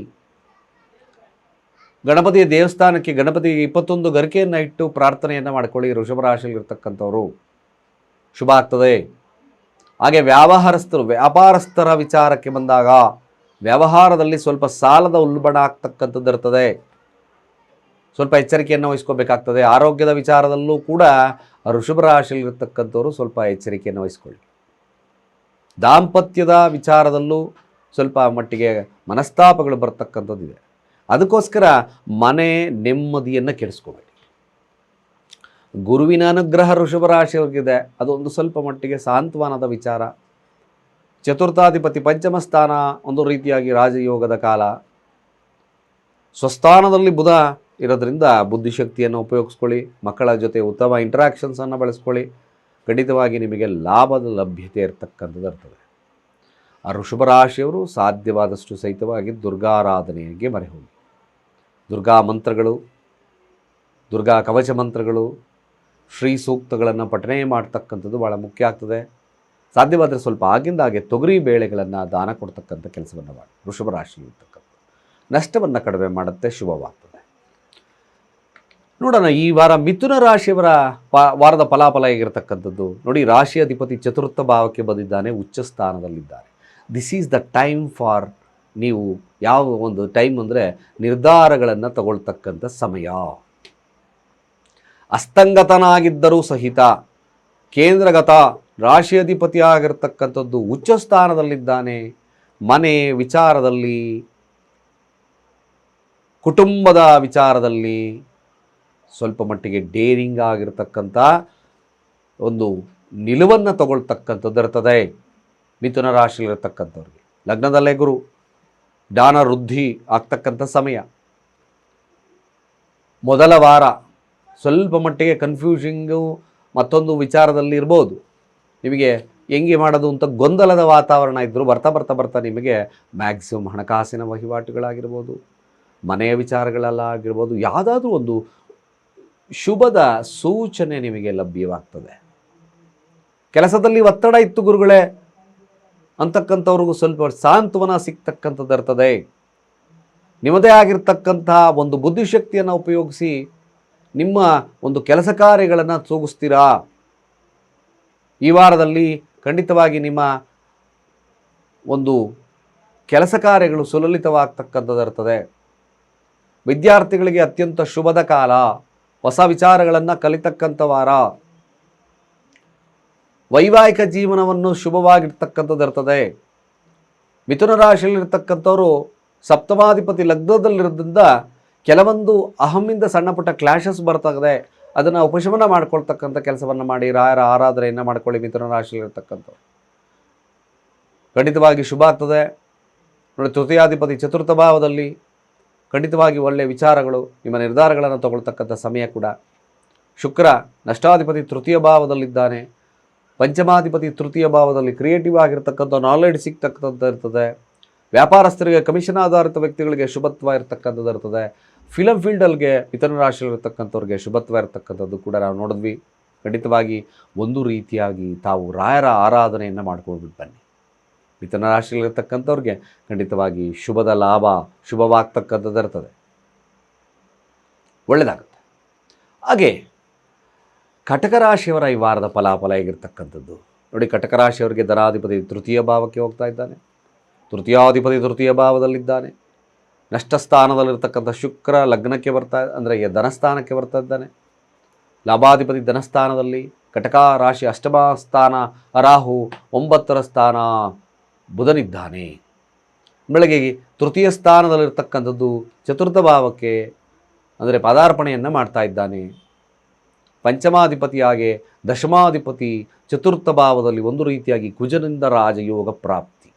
ಗಣಪತಿಯ ದೇವಸ್ಥಾನಕ್ಕೆ ಗಣಪತಿಗೆ ಇಪ್ಪತ್ತೊಂದು ಗರಿಕೆಯನ್ನು ಇಟ್ಟು ಪ್ರಾರ್ಥನೆಯನ್ನು ಮಾಡ್ಕೊಳ್ಳಿ. ವೃಷಭ ರಾಶಿಯಲ್ಲಿರ್ತಕ್ಕಂಥವ್ರು ಶುಭ ಆಗ್ತದೆ. ಹಾಗೆ ವ್ಯಾವಹಾರಸ್ಥರು, ವ್ಯಾಪಾರಸ್ಥರ ವಿಚಾರಕ್ಕೆ ಬಂದಾಗ ವ್ಯವಹಾರದಲ್ಲಿ ಸ್ವಲ್ಪ ಸಾಲದ ಉಲ್ಬಣ ಆಗ್ತಕ್ಕಂಥದ್ದು ಇರ್ತದೆ. ಸ್ವಲ್ಪ ಎಚ್ಚರಿಕೆಯನ್ನು ವಹಿಸ್ಕೋಬೇಕಾಗ್ತದೆ. ಆರೋಗ್ಯದ ವಿಚಾರದಲ್ಲೂ ಕೂಡ ವೃಷಭ ರಾಶಿಯಲ್ಲಿರ್ತಕ್ಕಂಥವ್ರು ಸ್ವಲ್ಪ ಎಚ್ಚರಿಕೆಯನ್ನು ವಹಿಸ್ಕೊಳ್ಳಿ. ದಾಂಪತ್ಯದ ವಿಚಾರದಲ್ಲೂ ಸ್ವಲ್ಪ ಮಟ್ಟಿಗೆ ಮನಸ್ತಾಪಗಳು ಬರ್ತಕ್ಕಂಥದ್ದಿದೆ. ಅದಕ್ಕೋಸ್ಕರ ಮನೆ ನೆಮ್ಮದಿಯನ್ನು ಕೆಡಿಸ್ಕೋಬೇಡಿ. ಗುರುವಿನ ಅನುಗ್ರಹ ಋಷಭ ರಾಶಿಯವ್ರಿಗಿದೆ ಅದೊಂದು ಸ್ವಲ್ಪ ಮಟ್ಟಿಗೆ ಸಾಂತ್ವನದ ವಿಚಾರ. ಚತುರ್ಥಾಧಿಪತಿ ಪಂಚಮ ಸ್ಥಾನ ಒಂದು ರೀತಿಯಾಗಿ ರಾಜಯೋಗದ ಕಾಲ. ಸ್ವಸ್ಥಾನದಲ್ಲಿ ಬುಧ ಇರೋದ್ರಿಂದ ಬುದ್ಧಿಶಕ್ತಿಯನ್ನು ಉಪಯೋಗಿಸ್ಕೊಳ್ಳಿ. ಮಕ್ಕಳ ಜೊತೆ ಉತ್ತಮ ಇಂಟ್ರಾಕ್ಷನ್ಸನ್ನು ಬಳಸ್ಕೊಳ್ಳಿ. ಖಂಡಿತವಾಗಿ ನಿಮಗೆ ಲಾಭದ ಲಭ್ಯತೆ ಇರತಕ್ಕಂಥದ್ದು ಇರ್ತದೆ. ಆ ಋಷಭ ರಾಶಿಯವರು ಸಾಧ್ಯವಾದಷ್ಟು ಸಹಿತವಾಗಿ ದುರ್ಗಾರಾಧನೆಗೆ ಮರೆ ಹೋಗಿ ದುರ್ಗಾ ಮಂತ್ರಗಳು, ದುರ್ಗಾ ಕವಚ ಮಂತ್ರಗಳು, ಶ್ರೀ ಸೂಕ್ತಗಳನ್ನು ಪಠನೆ ಮಾಡ್ತಕ್ಕಂಥದ್ದು ಭಾಳ ಮುಖ್ಯ ಆಗ್ತದೆ. ಸಾಧ್ಯವಾದರೆ ಸ್ವಲ್ಪ ಆಗಿಂದಾಗೆ ತೊಗರಿ ಬೇಳೆಗಳನ್ನು ದಾನ ಕೊಡ್ತಕ್ಕಂಥ ಕೆಲಸವನ್ನು ಮಾಡಿ. ವೃಷಭ ರಾಶಿ ಇರ್ತಕ್ಕಂಥ ನಷ್ಟವನ್ನು ಕಡಿಮೆ ಮಾಡುತ್ತೆ, ಶುಭವಾಗ್ತದೆ. ನೋಡೋಣ, ಈ ವಾರ ಮಿಥುನ ರಾಶಿಯವರ ವಾರದ ಫಲಾಫಲ ಹೇಗಿರತಕ್ಕಂಥದ್ದು? ನೋಡಿ, ರಾಶಿ ಅಧಿಪತಿ ಚತುರ್ಥ ಭಾವಕ್ಕೆ ಬಂದಿದ್ದಾನೆ, ಉಚ್ಚ ಸ್ಥಾನದಲ್ಲಿದ್ದಾರೆ. This is the time for ನೀವು ಯಾವ ಒಂದು ಟೈಮ್ ಅಂದರೆ ನಿರ್ಧಾರಗಳನ್ನು ತಗೊಳ್ತಕ್ಕಂಥ ಸಮಯ. ಅಸ್ತಂಗತನಾಗಿದ್ದರೂ ಸಹಿತ ಕೇಂದ್ರಗತ ರಾಶಿ ಅಧಿಪತಿ ಆಗಿರ್ತಕ್ಕಂಥದ್ದು ಉಚ್ಚ ಸ್ಥಾನದಲ್ಲಿದ್ದಾನೆ. ಮನೆ ವಿಚಾರದಲ್ಲಿ, ಕುಟುಂಬದ ವಿಚಾರದಲ್ಲಿ ಸ್ವಲ್ಪ ಮಟ್ಟಿಗೆ ಡೇರಿಂಗ್ ಆಗಿರತಕ್ಕಂಥ ಒಂದು ನಿಲುವನ್ನು ತಗೊಳ್ತಕ್ಕಂಥದ್ದು ಇರ್ತದೆ. ಮಿಥುನ ರಾಶಿಯಲ್ಲಿರ್ತಕ್ಕಂಥವ್ರಿಗೆ. ಲಗ್ನದಲ್ಲೇ ಗುರು, ದಾನ ವೃದ್ಧಿ ಆಗ್ತಕ್ಕಂಥ ಸಮಯ. ಮೊದಲ ವಾರ ಸ್ವಲ್ಪ ಮಟ್ಟಿಗೆ ಕನ್ಫ್ಯೂಷಿಂಗು ಮತ್ತೊಂದು ವಿಚಾರದಲ್ಲಿ ಇರ್ಬೋದು. ನಿಮಗೆ ಹೆಂಗೆ ಮಾಡೋದು ಅಂತ ಗೊಂದಲದ ವಾತಾವರಣ ಇದ್ದರೂ ಬರ್ತಾ ಬರ್ತಾ ಬರ್ತಾ ನಿಮಗೆ ಮ್ಯಾಕ್ಸಿಮಮ್ ಹಣಕಾಸಿನ ವಹಿವಾಟುಗಳಾಗಿರ್ಬೋದು, ಮನೆಯ ವಿಚಾರಗಳೆಲ್ಲ ಆಗಿರ್ಬೋದು, ಯಾವುದಾದ್ರೂ ಒಂದು ಶುಭದ ಸೂಚನೆ ನಿಮಗೆ ಲಭ್ಯವಾಗ್ತದೆ. ಕೆಲಸದಲ್ಲಿ ಒತ್ತಡ ಇತ್ತು ಗುರುಗಳೇ, ಅಂತಕ್ಕಂಥವ್ರಿಗೂ ಸ್ವಲ್ಪ ಸಾಂತ್ವನ ಸಿಗ್ತಕ್ಕಂಥದ್ದು ಇರ್ತದೆ. ನಿಮ್ಮದೇ ಆಗಿರ್ತಕ್ಕಂತಹ ಒಂದು ಬುದ್ಧಿಶಕ್ತಿಯನ್ನು ಉಪಯೋಗಿಸಿ ನಿಮ್ಮ ಒಂದು ಕೆಲಸ ಕಾರ್ಯಗಳನ್ನು ತೂಗಿಸ್ತೀರಾ ಈ ವಾರದಲ್ಲಿ ಖಂಡಿತವಾಗಿ ನಿಮ್ಮ ಒಂದು ಕೆಲಸ ಕಾರ್ಯಗಳು ಸುಲಲಿತವಾಗ್ತಕ್ಕಂಥದ್ದು ಇರ್ತದೆ. ವಿದ್ಯಾರ್ಥಿಗಳಿಗೆ ಅತ್ಯಂತ ಶುಭದ ಕಾಲ. ಹೊಸ ವಿಚಾರಗಳನ್ನು ಕಲಿತಕ್ಕಂಥ ವಾರ. ವೈವಾಹಿಕ ಜೀವನವನ್ನು ಶುಭವಾಗಿರ್ತಕ್ಕಂಥದ್ದು ಇರ್ತದೆ. ಮಿಥುನ ರಾಶಿಯಲ್ಲಿರ್ತಕ್ಕಂಥವರು ಸಪ್ತಮಾಧಿಪತಿ ಲಗ್ನದಲ್ಲಿರೋದ್ರಿಂದ ಕೆಲವೊಂದು ಅಹಮ್ಮಿಂದ ಸಣ್ಣ ಪುಟ್ಟ ಬರ್ತದೆ. ಅದನ್ನು ಉಪಶಮನ ಮಾಡ್ಕೊಳ್ತಕ್ಕಂಥ ಕೆಲಸವನ್ನು ಮಾಡಿ ರಾಯರ ಆರಾಧನೆಯನ್ನು ಮಾಡ್ಕೊಳ್ಳಿ ಮಿಥುನ ರಾಶಿಯಲ್ಲಿರ್ತಕ್ಕಂಥವ್ರು. ಖಂಡಿತವಾಗಿ ಶುಭ ಆಗ್ತದೆ. ನೋಡಿ, ತೃತೀಯಾಧಿಪತಿ ಚತುರ್ಥ ಭಾವದಲ್ಲಿ ಖಂಡಿತವಾಗಿ ಒಳ್ಳೆಯ ವಿಚಾರಗಳು, ನಿಮ್ಮ ನಿರ್ಧಾರಗಳನ್ನು ತಗೊಳ್ತಕ್ಕಂಥ ಸಮಯ ಕೂಡ. ಶುಕ್ರ ನಷ್ಟಾಧಿಪತಿ ತೃತೀಯ ಭಾವದಲ್ಲಿದ್ದಾನೆ. ಪಂಚಮಾಧಿಪತಿ ತೃತೀಯ ಭಾವದಲ್ಲಿ ಕ್ರಿಯೇಟಿವ್ ಆಗಿರ್ತಕ್ಕಂಥ ನಾಲೆಡ್ಜ್ ಸಿಗ್ತಕ್ಕಂಥದ್ದು ಇರ್ತದೆ. ವ್ಯಾಪಾರಸ್ಥರಿಗೆ ಕಮಿಷನ್ ಆಧಾರಿತ ವ್ಯಕ್ತಿಗಳಿಗೆ ಶುಭತ್ವ ಇರ್ತಕ್ಕಂಥದ್ದು ಇರ್ತದೆ. ಫಿಲಮ್ ಫೀಲ್ಡಲ್ಲಿಗೆ ಇತರ ರಾಶಿಯಲ್ಲಿರ್ತಕ್ಕಂಥವ್ರಿಗೆ ಶುಭತ್ವ ಇರ್ತಕ್ಕಂಥದ್ದು ಕೂಡ ನಾವು ನೋಡಿದ್ವಿ. ಖಂಡಿತವಾಗಿ ಒಂದು ರೀತಿಯಾಗಿ ತಾವು ರಾಯರ ಆರಾಧನೆಯನ್ನು ಮಾಡ್ಕೊಳ್ಬಿಟ್ಟು ಬನ್ನಿ. ಮಿಥುನ ರಾಶಿಯಲ್ಲಿರ್ತಕ್ಕಂಥವ್ರಿಗೆ ಖಂಡಿತವಾಗಿ ಶುಭದ ಲಾಭ, ಶುಭವಾಗ್ತಕ್ಕಂಥದ್ದು ಇರ್ತದೆ. ಒಳ್ಳೆಯದಾಗುತ್ತೆ ಹಾಗೆ ಕಟಕ ರಾಶಿಯವರ ಈ ವಾರದ ಫಲಾಫಲ ಹೇಗಿರ್ತಕ್ಕಂಥದ್ದು? ನೋಡಿ ಕಟಕ ರಾಶಿಯವರಿಗೆ ಧನಾಧಿಪತಿ ತೃತೀಯ ಭಾವಕ್ಕೆ ಹೋಗ್ತಾ ಇದ್ದಾನೆ. ತೃತೀಯಾಧಿಪತಿ ತೃತೀಯ ಭಾವದಲ್ಲಿದ್ದಾನೆ. ನಷ್ಟ ಸ್ಥಾನದಲ್ಲಿರ್ತಕ್ಕಂಥ ಶುಕ್ರ ಲಗ್ನಕ್ಕೆ ಬರ್ತಾ, ಅಂದರೆ ಧನಸ್ಥಾನಕ್ಕೆ ಬರ್ತಾ ಇದ್ದಾನೆ. ಲಾಭಾಧಿಪತಿ ಧನಸ್ಥಾನದಲ್ಲಿ ಕಟಕ ರಾಶಿ ಅಷ್ಟಮ ಸ್ಥಾನ, ರಾಹು ಒಂಬತ್ತರ ಸ್ಥಾನ ಬುಧನಿದ್ದಾನೆ. ಬೆಳಗ್ಗೆ ತೃತೀಯ ಸ್ಥಾನದಲ್ಲಿರ್ತಕ್ಕಂಥದ್ದು ಚತುರ್ಥ ಭಾವಕ್ಕೆ, ಅಂದರೆ ಪದಾರ್ಪಣೆಯನ್ನು ಮಾಡ್ತಾ ಇದ್ದಾನೆ. ಪಂಚಮಾಧಿಪತಿಯಾಗೆ ದಶಮಾಧಿಪತಿ ಚತುರ್ಥ ಭಾವದಲ್ಲಿ ಒಂದು ರೀತಿಯಾಗಿ ಕುಜನಿಂದ ರಾಜಯೋಗ ಪ್ರಾಪ್ತಿ.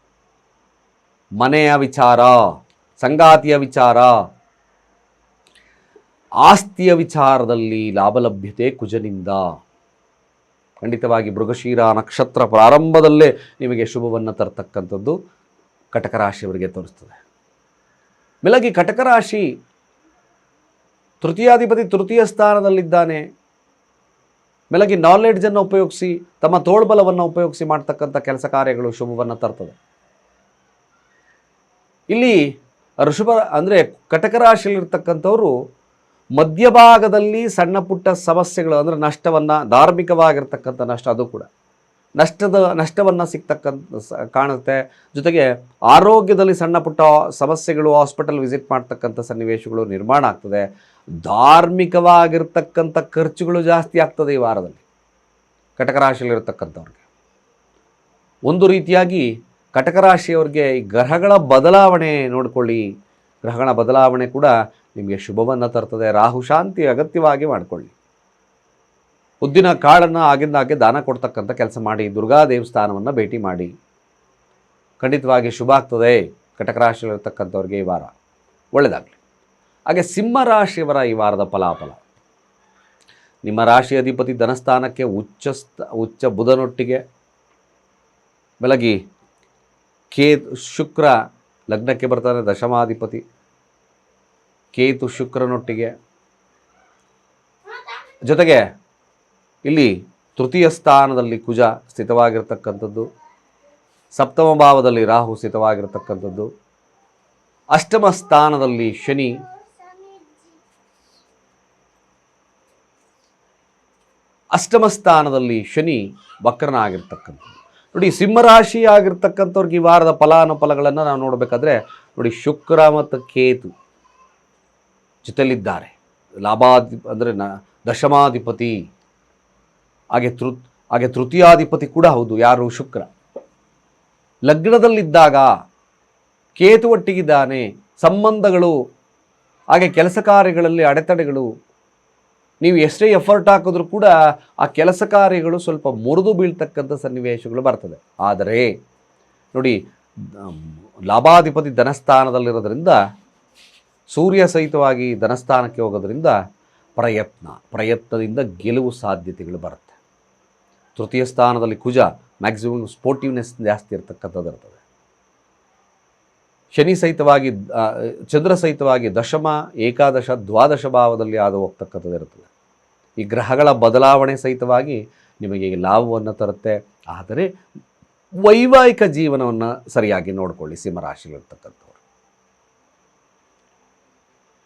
ಮನೆಯ ವಿಚಾರ, ಸಂಗಾತಿಯ ವಿಚಾರ, ಆಸ್ತಿಯ ವಿಚಾರದಲ್ಲಿ ಲಾಭಲಭ್ಯತೆ ಕುಜನಿಂದ. ಖಂಡಿತವಾಗಿ ಮೃಗಶೀರ ನಕ್ಷತ್ರ ಪ್ರಾರಂಭದಲ್ಲೇ ನಿಮಗೆ ಶುಭವನ್ನು ತರ್ತಕ್ಕಂಥದ್ದು ಕಟಕ ರಾಶಿಯವರಿಗೆ ತೋರಿಸ್ತದೆ. ಮೇಲಾಗಿ ಕಟಕ ರಾಶಿ ತೃತೀಯಾಧಿಪತಿ ತೃತೀಯ ಸ್ಥಾನದಲ್ಲಿದ್ದಾನೆ. ಮೆಲಗಿ ನಾಲೆಡ್ಜನ್ನು ಉಪಯೋಗಿಸಿ, ತಮ್ಮ ತೋಳ್ಬಲವನ್ನು ಉಪಯೋಗಿಸಿ ಮಾಡ್ತಕ್ಕಂಥ ಕೆಲಸ ಕಾರ್ಯಗಳು ಶುಭವನ್ನು ತರ್ತದೆ. ಇಲ್ಲಿ ಋಷಭ ಅಂದರೆ ಕಟಕ ರಾಶಿಯಲ್ಲಿರ್ತಕ್ಕಂಥವ್ರು ಮಧ್ಯಭಾಗದಲ್ಲಿ ಸಣ್ಣ ಪುಟ್ಟ ಸಮಸ್ಯೆಗಳು ಅಂದರೆ ನಷ್ಟವನ್ನು, ಧಾರ್ಮಿಕವಾಗಿರ್ತಕ್ಕಂಥ ನಷ್ಟ ಅದು ಕೂಡ. ನಷ್ಟದ, ನಷ್ಟವನ್ನು ಸಿಗ್ತಕ್ಕಂಥ ಕಾಣುತ್ತೆ. ಜೊತೆಗೆ ಆರೋಗ್ಯದಲ್ಲಿ ಸಣ್ಣ ಪುಟ್ಟ ಸಮಸ್ಯೆಗಳು, ಹಾಸ್ಪಿಟಲ್ ವಿಸಿಟ್ ಮಾಡ್ತಕ್ಕಂಥ ಸನ್ನಿವೇಶಗಳು ನಿರ್ಮಾಣ ಆಗ್ತದೆ. ಧಾರ್ಮಿಕವಾಗಿರ್ತಕ್ಕಂಥ ಖರ್ಚುಗಳು ಜಾಸ್ತಿ ಆಗ್ತದೆ ಈ ವಾರದಲ್ಲಿ. ಕಟಕ ರಾಶಿಯಲ್ಲಿರ್ತಕ್ಕಂಥವ್ರಿಗೆ ಒಂದು ರೀತಿಯಾಗಿ ಕಟಕ ರಾಶಿಯವರಿಗೆ ಈ ಗ್ರಹಗಳ ಬದಲಾವಣೆ ನೋಡ್ಕೊಳ್ಳಿ. ಗ್ರಹಗಳ ಬದಲಾವಣೆ ಕೂಡ ನಿಮಗೆ ಶುಭವನ್ನು ತರ್ತದೆ. ರಾಹು ಶಾಂತಿ ಅಗತ್ಯವಾಗಿ ಮಾಡಿಕೊಳ್ಳಿ. ಉದ್ದಿನ ಕಾಳನ್ನು ಆಗಿಂದಾಗೆ ದಾನ ಕೊಡ್ತಕ್ಕಂಥ ಕೆಲಸ ಮಾಡಿ, ದುರ್ಗಾ ದೇವಸ್ಥಾನವನ್ನು ಭೇಟಿ ಮಾಡಿ. ಖಂಡಿತವಾಗಿ ಶುಭ ಆಗ್ತದೆ. ಕಟಕ ರಾಶಿಯಲ್ಲಿರ್ತಕ್ಕಂಥವ್ರಿಗೆ ಈ ವಾರ. ಒಳ್ಳೆಯದಾಗಲಿ ಹಾಗೆ ಸಿಂಹರಾಶಿಯವರ ಈ ವಾರದ ಫಲಾಫಲ. ನಿಮ್ಮ ರಾಶಿ ಅಧಿಪತಿ ಧನಸ್ಥಾನಕ್ಕೆ ಉಚ್ಚ ಉಚ್ಚ ಬುಧನೊಟ್ಟಿಗೆ ಬೆಳಗಿ. ಕೇ ಶುಕ್ರ ಲಗ್ನಕ್ಕೆ ಬರ್ತಾನೆ ದಶಮಾಧಿಪತಿ. ಕೇತು ಶುಕ್ರನೊಟ್ಟಿಗೆ. ಜೊತೆಗೆ ಇಲ್ಲಿ ತೃತೀಯ ಸ್ಥಾನದಲ್ಲಿ ಕುಜ ಸ್ಥಿತವಾಗಿರ್ತಕ್ಕಂಥದ್ದು. ಸಪ್ತಮ ಭಾವದಲ್ಲಿ ರಾಹು ಸ್ಥಿತವಾಗಿರ್ತಕ್ಕಂಥದ್ದು. ಅಷ್ಟಮ ಸ್ಥಾನದಲ್ಲಿ ಶನಿ. ಅಷ್ಟಮ ಸ್ಥಾನದಲ್ಲಿ ಶನಿ ವಕ್ರನ ಆಗಿರ್ತಕ್ಕಂಥದ್ದು ನೋಡಿ ಸಿಂಹರಾಶಿ ಆಗಿರ್ತಕ್ಕಂಥವ್ರಿಗೆ ಈ ವಾರದ ಫಲಾನುಫಲಗಳನ್ನು ನಾವು ನೋಡಬೇಕಾದ್ರೆ, ನೋಡಿ, ಶುಕ್ರ ಮತ್ತು ಕೇತು. ಜೊತೆಲಿದ್ದಾರೆ ಲಾಭಾಧಿ, ಅಂದರೆ ನ, ದಶಮಾಧಿಪತಿ ಹಾಗೆ ತೃ, ಹಾಗೆ ತೃತೀಯಾಧಿಪತಿ ಕೂಡ ಹೌದು, ಯಾರು ಶುಕ್ರ. ಲಗ್ನದಲ್ಲಿದ್ದಾಗ ಕೇತು ಒಟ್ಟಿಗಿದ್ದಾನೆ, ಸಂಬಂಧಗಳು, ಹಾಗೆ ಕೆಲಸ ಕಾರ್ಯಗಳಲ್ಲಿ ಅಡೆತಡೆಗಳು, ನೀವು ಎಷ್ಟೇ ಎಫರ್ಟ್ ಹಾಕಿದ್ರೂ ಕೂಡ ಆ ಕೆಲಸ ಕಾರ್ಯಗಳು ಸ್ವಲ್ಪ ಮುರಿದು ಬೀಳ್ತಕ್ಕಂಥ ಸನ್ನಿವೇಶಗಳು ಬರ್ತದೆ. ಆದರೆ, ನೋಡಿ ಲಾಭಾಧಿಪತಿ ಧನಸ್ಥಾನದಲ್ಲಿರೋದ್ರಿಂದ ಸೂರ್ಯ ಸಹಿತವಾಗಿ ಧನಸ್ಥಾನಕ್ಕೆ ಹೋಗೋದ್ರಿಂದ ಪ್ರಯತ್ನ, ಪ್ರಯತ್ನದಿಂದ ಗೆಲುವು ಸಾಧ್ಯತೆಗಳು ಬರುತ್ತೆ. ತೃತೀಯ ಸ್ಥಾನದಲ್ಲಿ ಕುಜ ಮ್ಯಾಕ್ಸಿಮಮ್ ಸ್ಪೋರ್ಟಿವ್ನೆಸ್ ಜಾಸ್ತಿ ಇರ್ತಕ್ಕಂಥದ್ದು ಇರ್ತದೆ. ಶನಿ ಸಹಿತವಾಗಿ ಚಂದ್ರ ಸಹಿತವಾಗಿ ದಶಮ, ಏಕಾದಶ, ದ್ವಾದಶ ಭಾವದಲ್ಲಿ ಆದ ಹೋಗ್ತಕ್ಕಂಥದ್ದು ಇರ್ತದೆ. ಈ ಗ್ರಹಗಳ ಬದಲಾವಣೆ ಸಹಿತವಾಗಿ ನಿಮಗೆ ಲಾಭವನ್ನು ತರುತ್ತೆ. ಆದರೆ ವೈವಾಹಿಕ ಜೀವನವನ್ನು ಸರಿಯಾಗಿ ನೋಡಿಕೊಳ್ಳಿ ಸಿಂಹರಾಶಿಲಿರ್ತಕ್ಕಂಥವ್ರು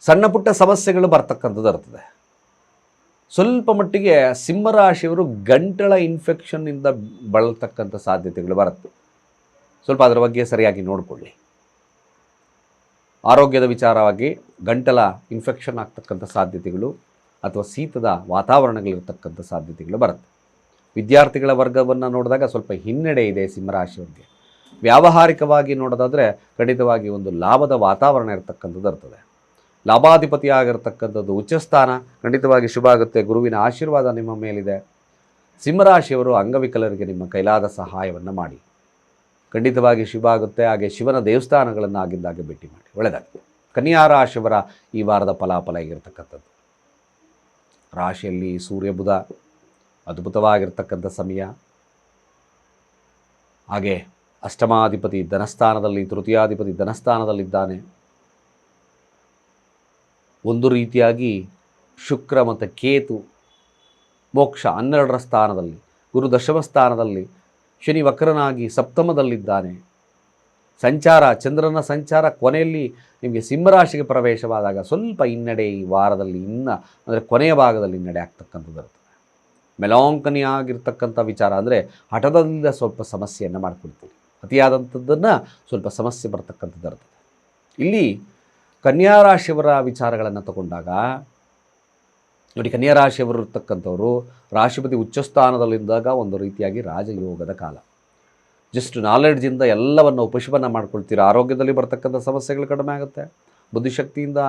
ಸಣ್ಣ ಪುಟ್ಟ ಸಮಸ್ಯೆಗಳು ಬರ್ತಕ್ಕಂಥದ್ದು ಇರ್ತದೆ. ಸ್ವಲ್ಪ ಮಟ್ಟಿಗೆ ಸಿಂಹರಾಶಿಯವರು ಗಂಟಲ ಇನ್ಫೆಕ್ಷನ್ನಿಂದ ಬಳಲ್ತಕ್ಕಂಥ ಸಾಧ್ಯತೆಗಳು ಬರುತ್ತೆ. ಸ್ವಲ್ಪ ಅದರ ಬಗ್ಗೆ ಸರಿಯಾಗಿ ನೋಡಿಕೊಳ್ಳಿ. ಆರೋಗ್ಯದ ವಿಚಾರವಾಗಿ ಗಂಟಲ ಇನ್ಫೆಕ್ಷನ್ ಆಗ್ತಕ್ಕಂಥ ಸಾಧ್ಯತೆಗಳು ಅಥವಾ ಶೀತದ ವಾತಾವರಣಗಳಿರ್ತಕ್ಕಂಥ ಸಾಧ್ಯತೆಗಳು ಬರುತ್ತೆ. ವಿದ್ಯಾರ್ಥಿಗಳ ವರ್ಗವನ್ನು ನೋಡಿದಾಗ ಸ್ವಲ್ಪ ಹಿನ್ನಡೆ ಇದೆ ಸಿಂಹರಾಶಿಯವರಿಗೆ ವ್ಯಾವಹಾರಿಕವಾಗಿ ನೋಡೋದಾದರೆ ಖಂಡಿತವಾಗಿ ಒಂದು ಲಾಭದ ವಾತಾವರಣ ಇರತಕ್ಕಂಥದ್ದು ಇರ್ತದೆ. ಲಾಭಾಧಿಪತಿ ಆಗಿರ್ತಕ್ಕಂಥದ್ದು ಉಚ್ಚಸ್ಥಾನ. ಖಂಡಿತವಾಗಿ ಶುಭ ಆಗುತ್ತೆ. ಗುರುವಿನ ಆಶೀರ್ವಾದ ನಿಮ್ಮ ಮೇಲಿದೆ. ಸಿಂಹರಾಶಿಯವರು ಅಂಗವಿಕಲರಿಗೆ ನಿಮ್ಮ ಕೈಲಾದ ಸಹಾಯವನ್ನು ಮಾಡಿ. ಖಂಡಿತವಾಗಿ ಶುಭ ಆಗುತ್ತೆ. ಹಾಗೆ ಶಿವನ ದೇವಸ್ಥಾನಗಳನ್ನು ಆಗಿದ್ದಾಗೆ ಭೇಟಿ ಮಾಡಿ. ಒಳ್ಳೆಯದಾಗುತ್ತೆ ಕನ್ಯಾ ರಾಶಿಯವರ ಈ ವಾರದ ಫಲಾಫಲ ಆಗಿರ್ತಕ್ಕಂಥದ್ದು. ರಾಶಿಯಲ್ಲಿ ಸೂರ್ಯ ಬುಧ ಅದ್ಭುತವಾಗಿರ್ತಕ್ಕಂಥ ಸಮಯ. ಹಾಗೆ ಅಷ್ಟಮಾಧಿಪತಿ ಧನಸ್ಥಾನದಲ್ಲಿ, ತೃತೀಯಾಧಿಪತಿ ಧನಸ್ಥಾನದಲ್ಲಿದ್ದಾನೆ. ಒಂದು ರೀತಿಯಾಗಿ ಶುಕ್ರ ಮತ್ತು ಕೇತು, ಮೋಕ್ಷ ಹನ್ನೆರಡರ ಸ್ಥಾನದಲ್ಲಿ, ಗುರು ದಶಮ ಸ್ಥಾನದಲ್ಲಿ, ಶನಿ ವಕ್ರನಾಗಿ ಸಪ್ತಮದಲ್ಲಿದ್ದಾನೆ. ಸಂಚಾರ, ಚಂದ್ರನ ಸಂಚಾರ ಕೊನೆಯಲ್ಲಿ ನಿಮಗೆ ಸಿಂಹರಾಶಿಗೆ ಪ್ರವೇಶವಾದಾಗ ಸ್ವಲ್ಪ ಹಿನ್ನಡೆ ಈ ವಾರದಲ್ಲಿ ಇನ್ನ, ಅಂದರೆ ಕೊನೆಯ ಭಾಗದಲ್ಲಿ ಹಿನ್ನಡೆ ಆಗ್ತಕ್ಕಂಥದ್ದು ಇರ್ತದೆ ಮೆಲಾಂಕನಿ ಆಗಿರ್ತಕ್ಕಂಥ ವಿಚಾರ ಅಂದರೆ ಹಠದಿಂದ ಸ್ವಲ್ಪ ಸಮಸ್ಯೆಯನ್ನು ಮಾಡ್ಕೊಳ್ತೀವಿ ಅತಿಯಾದಂಥದ್ದನ್ನು ಸ್ವಲ್ಪ ಸಮಸ್ಯೆ ಬರ್ತಕ್ಕಂಥದ್ದು ಇರ್ತದೆ. ಇಲ್ಲಿ ಕನ್ಯಾ ರಾಶಿಯವರ ವಿಚಾರಗಳನ್ನು ತಗೊಂಡಾಗ, ನೋಡಿ ಕನ್ಯಾ ರಾಶಿಯವರು ಇರ್ತಕ್ಕಂಥವರು ರಾಶಿಪತಿ ಉಚ್ಚಸ್ಥಾನದಲ್ಲಿದ್ದಾಗ ಒಂದು ರೀತಿಯಾಗಿ ರಾಜಯೋಗದ ಕಾಲ. ಜಸ್ಟ್ ನಾಲೆಡ್ಜಿಂದ ಎಲ್ಲವನ್ನು ಉಪಶಮನ ಮಾಡ್ಕೊಳ್ತೀರ, ಆರೋಗ್ಯದಲ್ಲಿ ಬರ್ತಕ್ಕಂಥ ಸಮಸ್ಯೆಗಳು ಕಡಿಮೆ ಆಗುತ್ತೆ. ಬುದ್ಧಿಶಕ್ತಿಯಿಂದ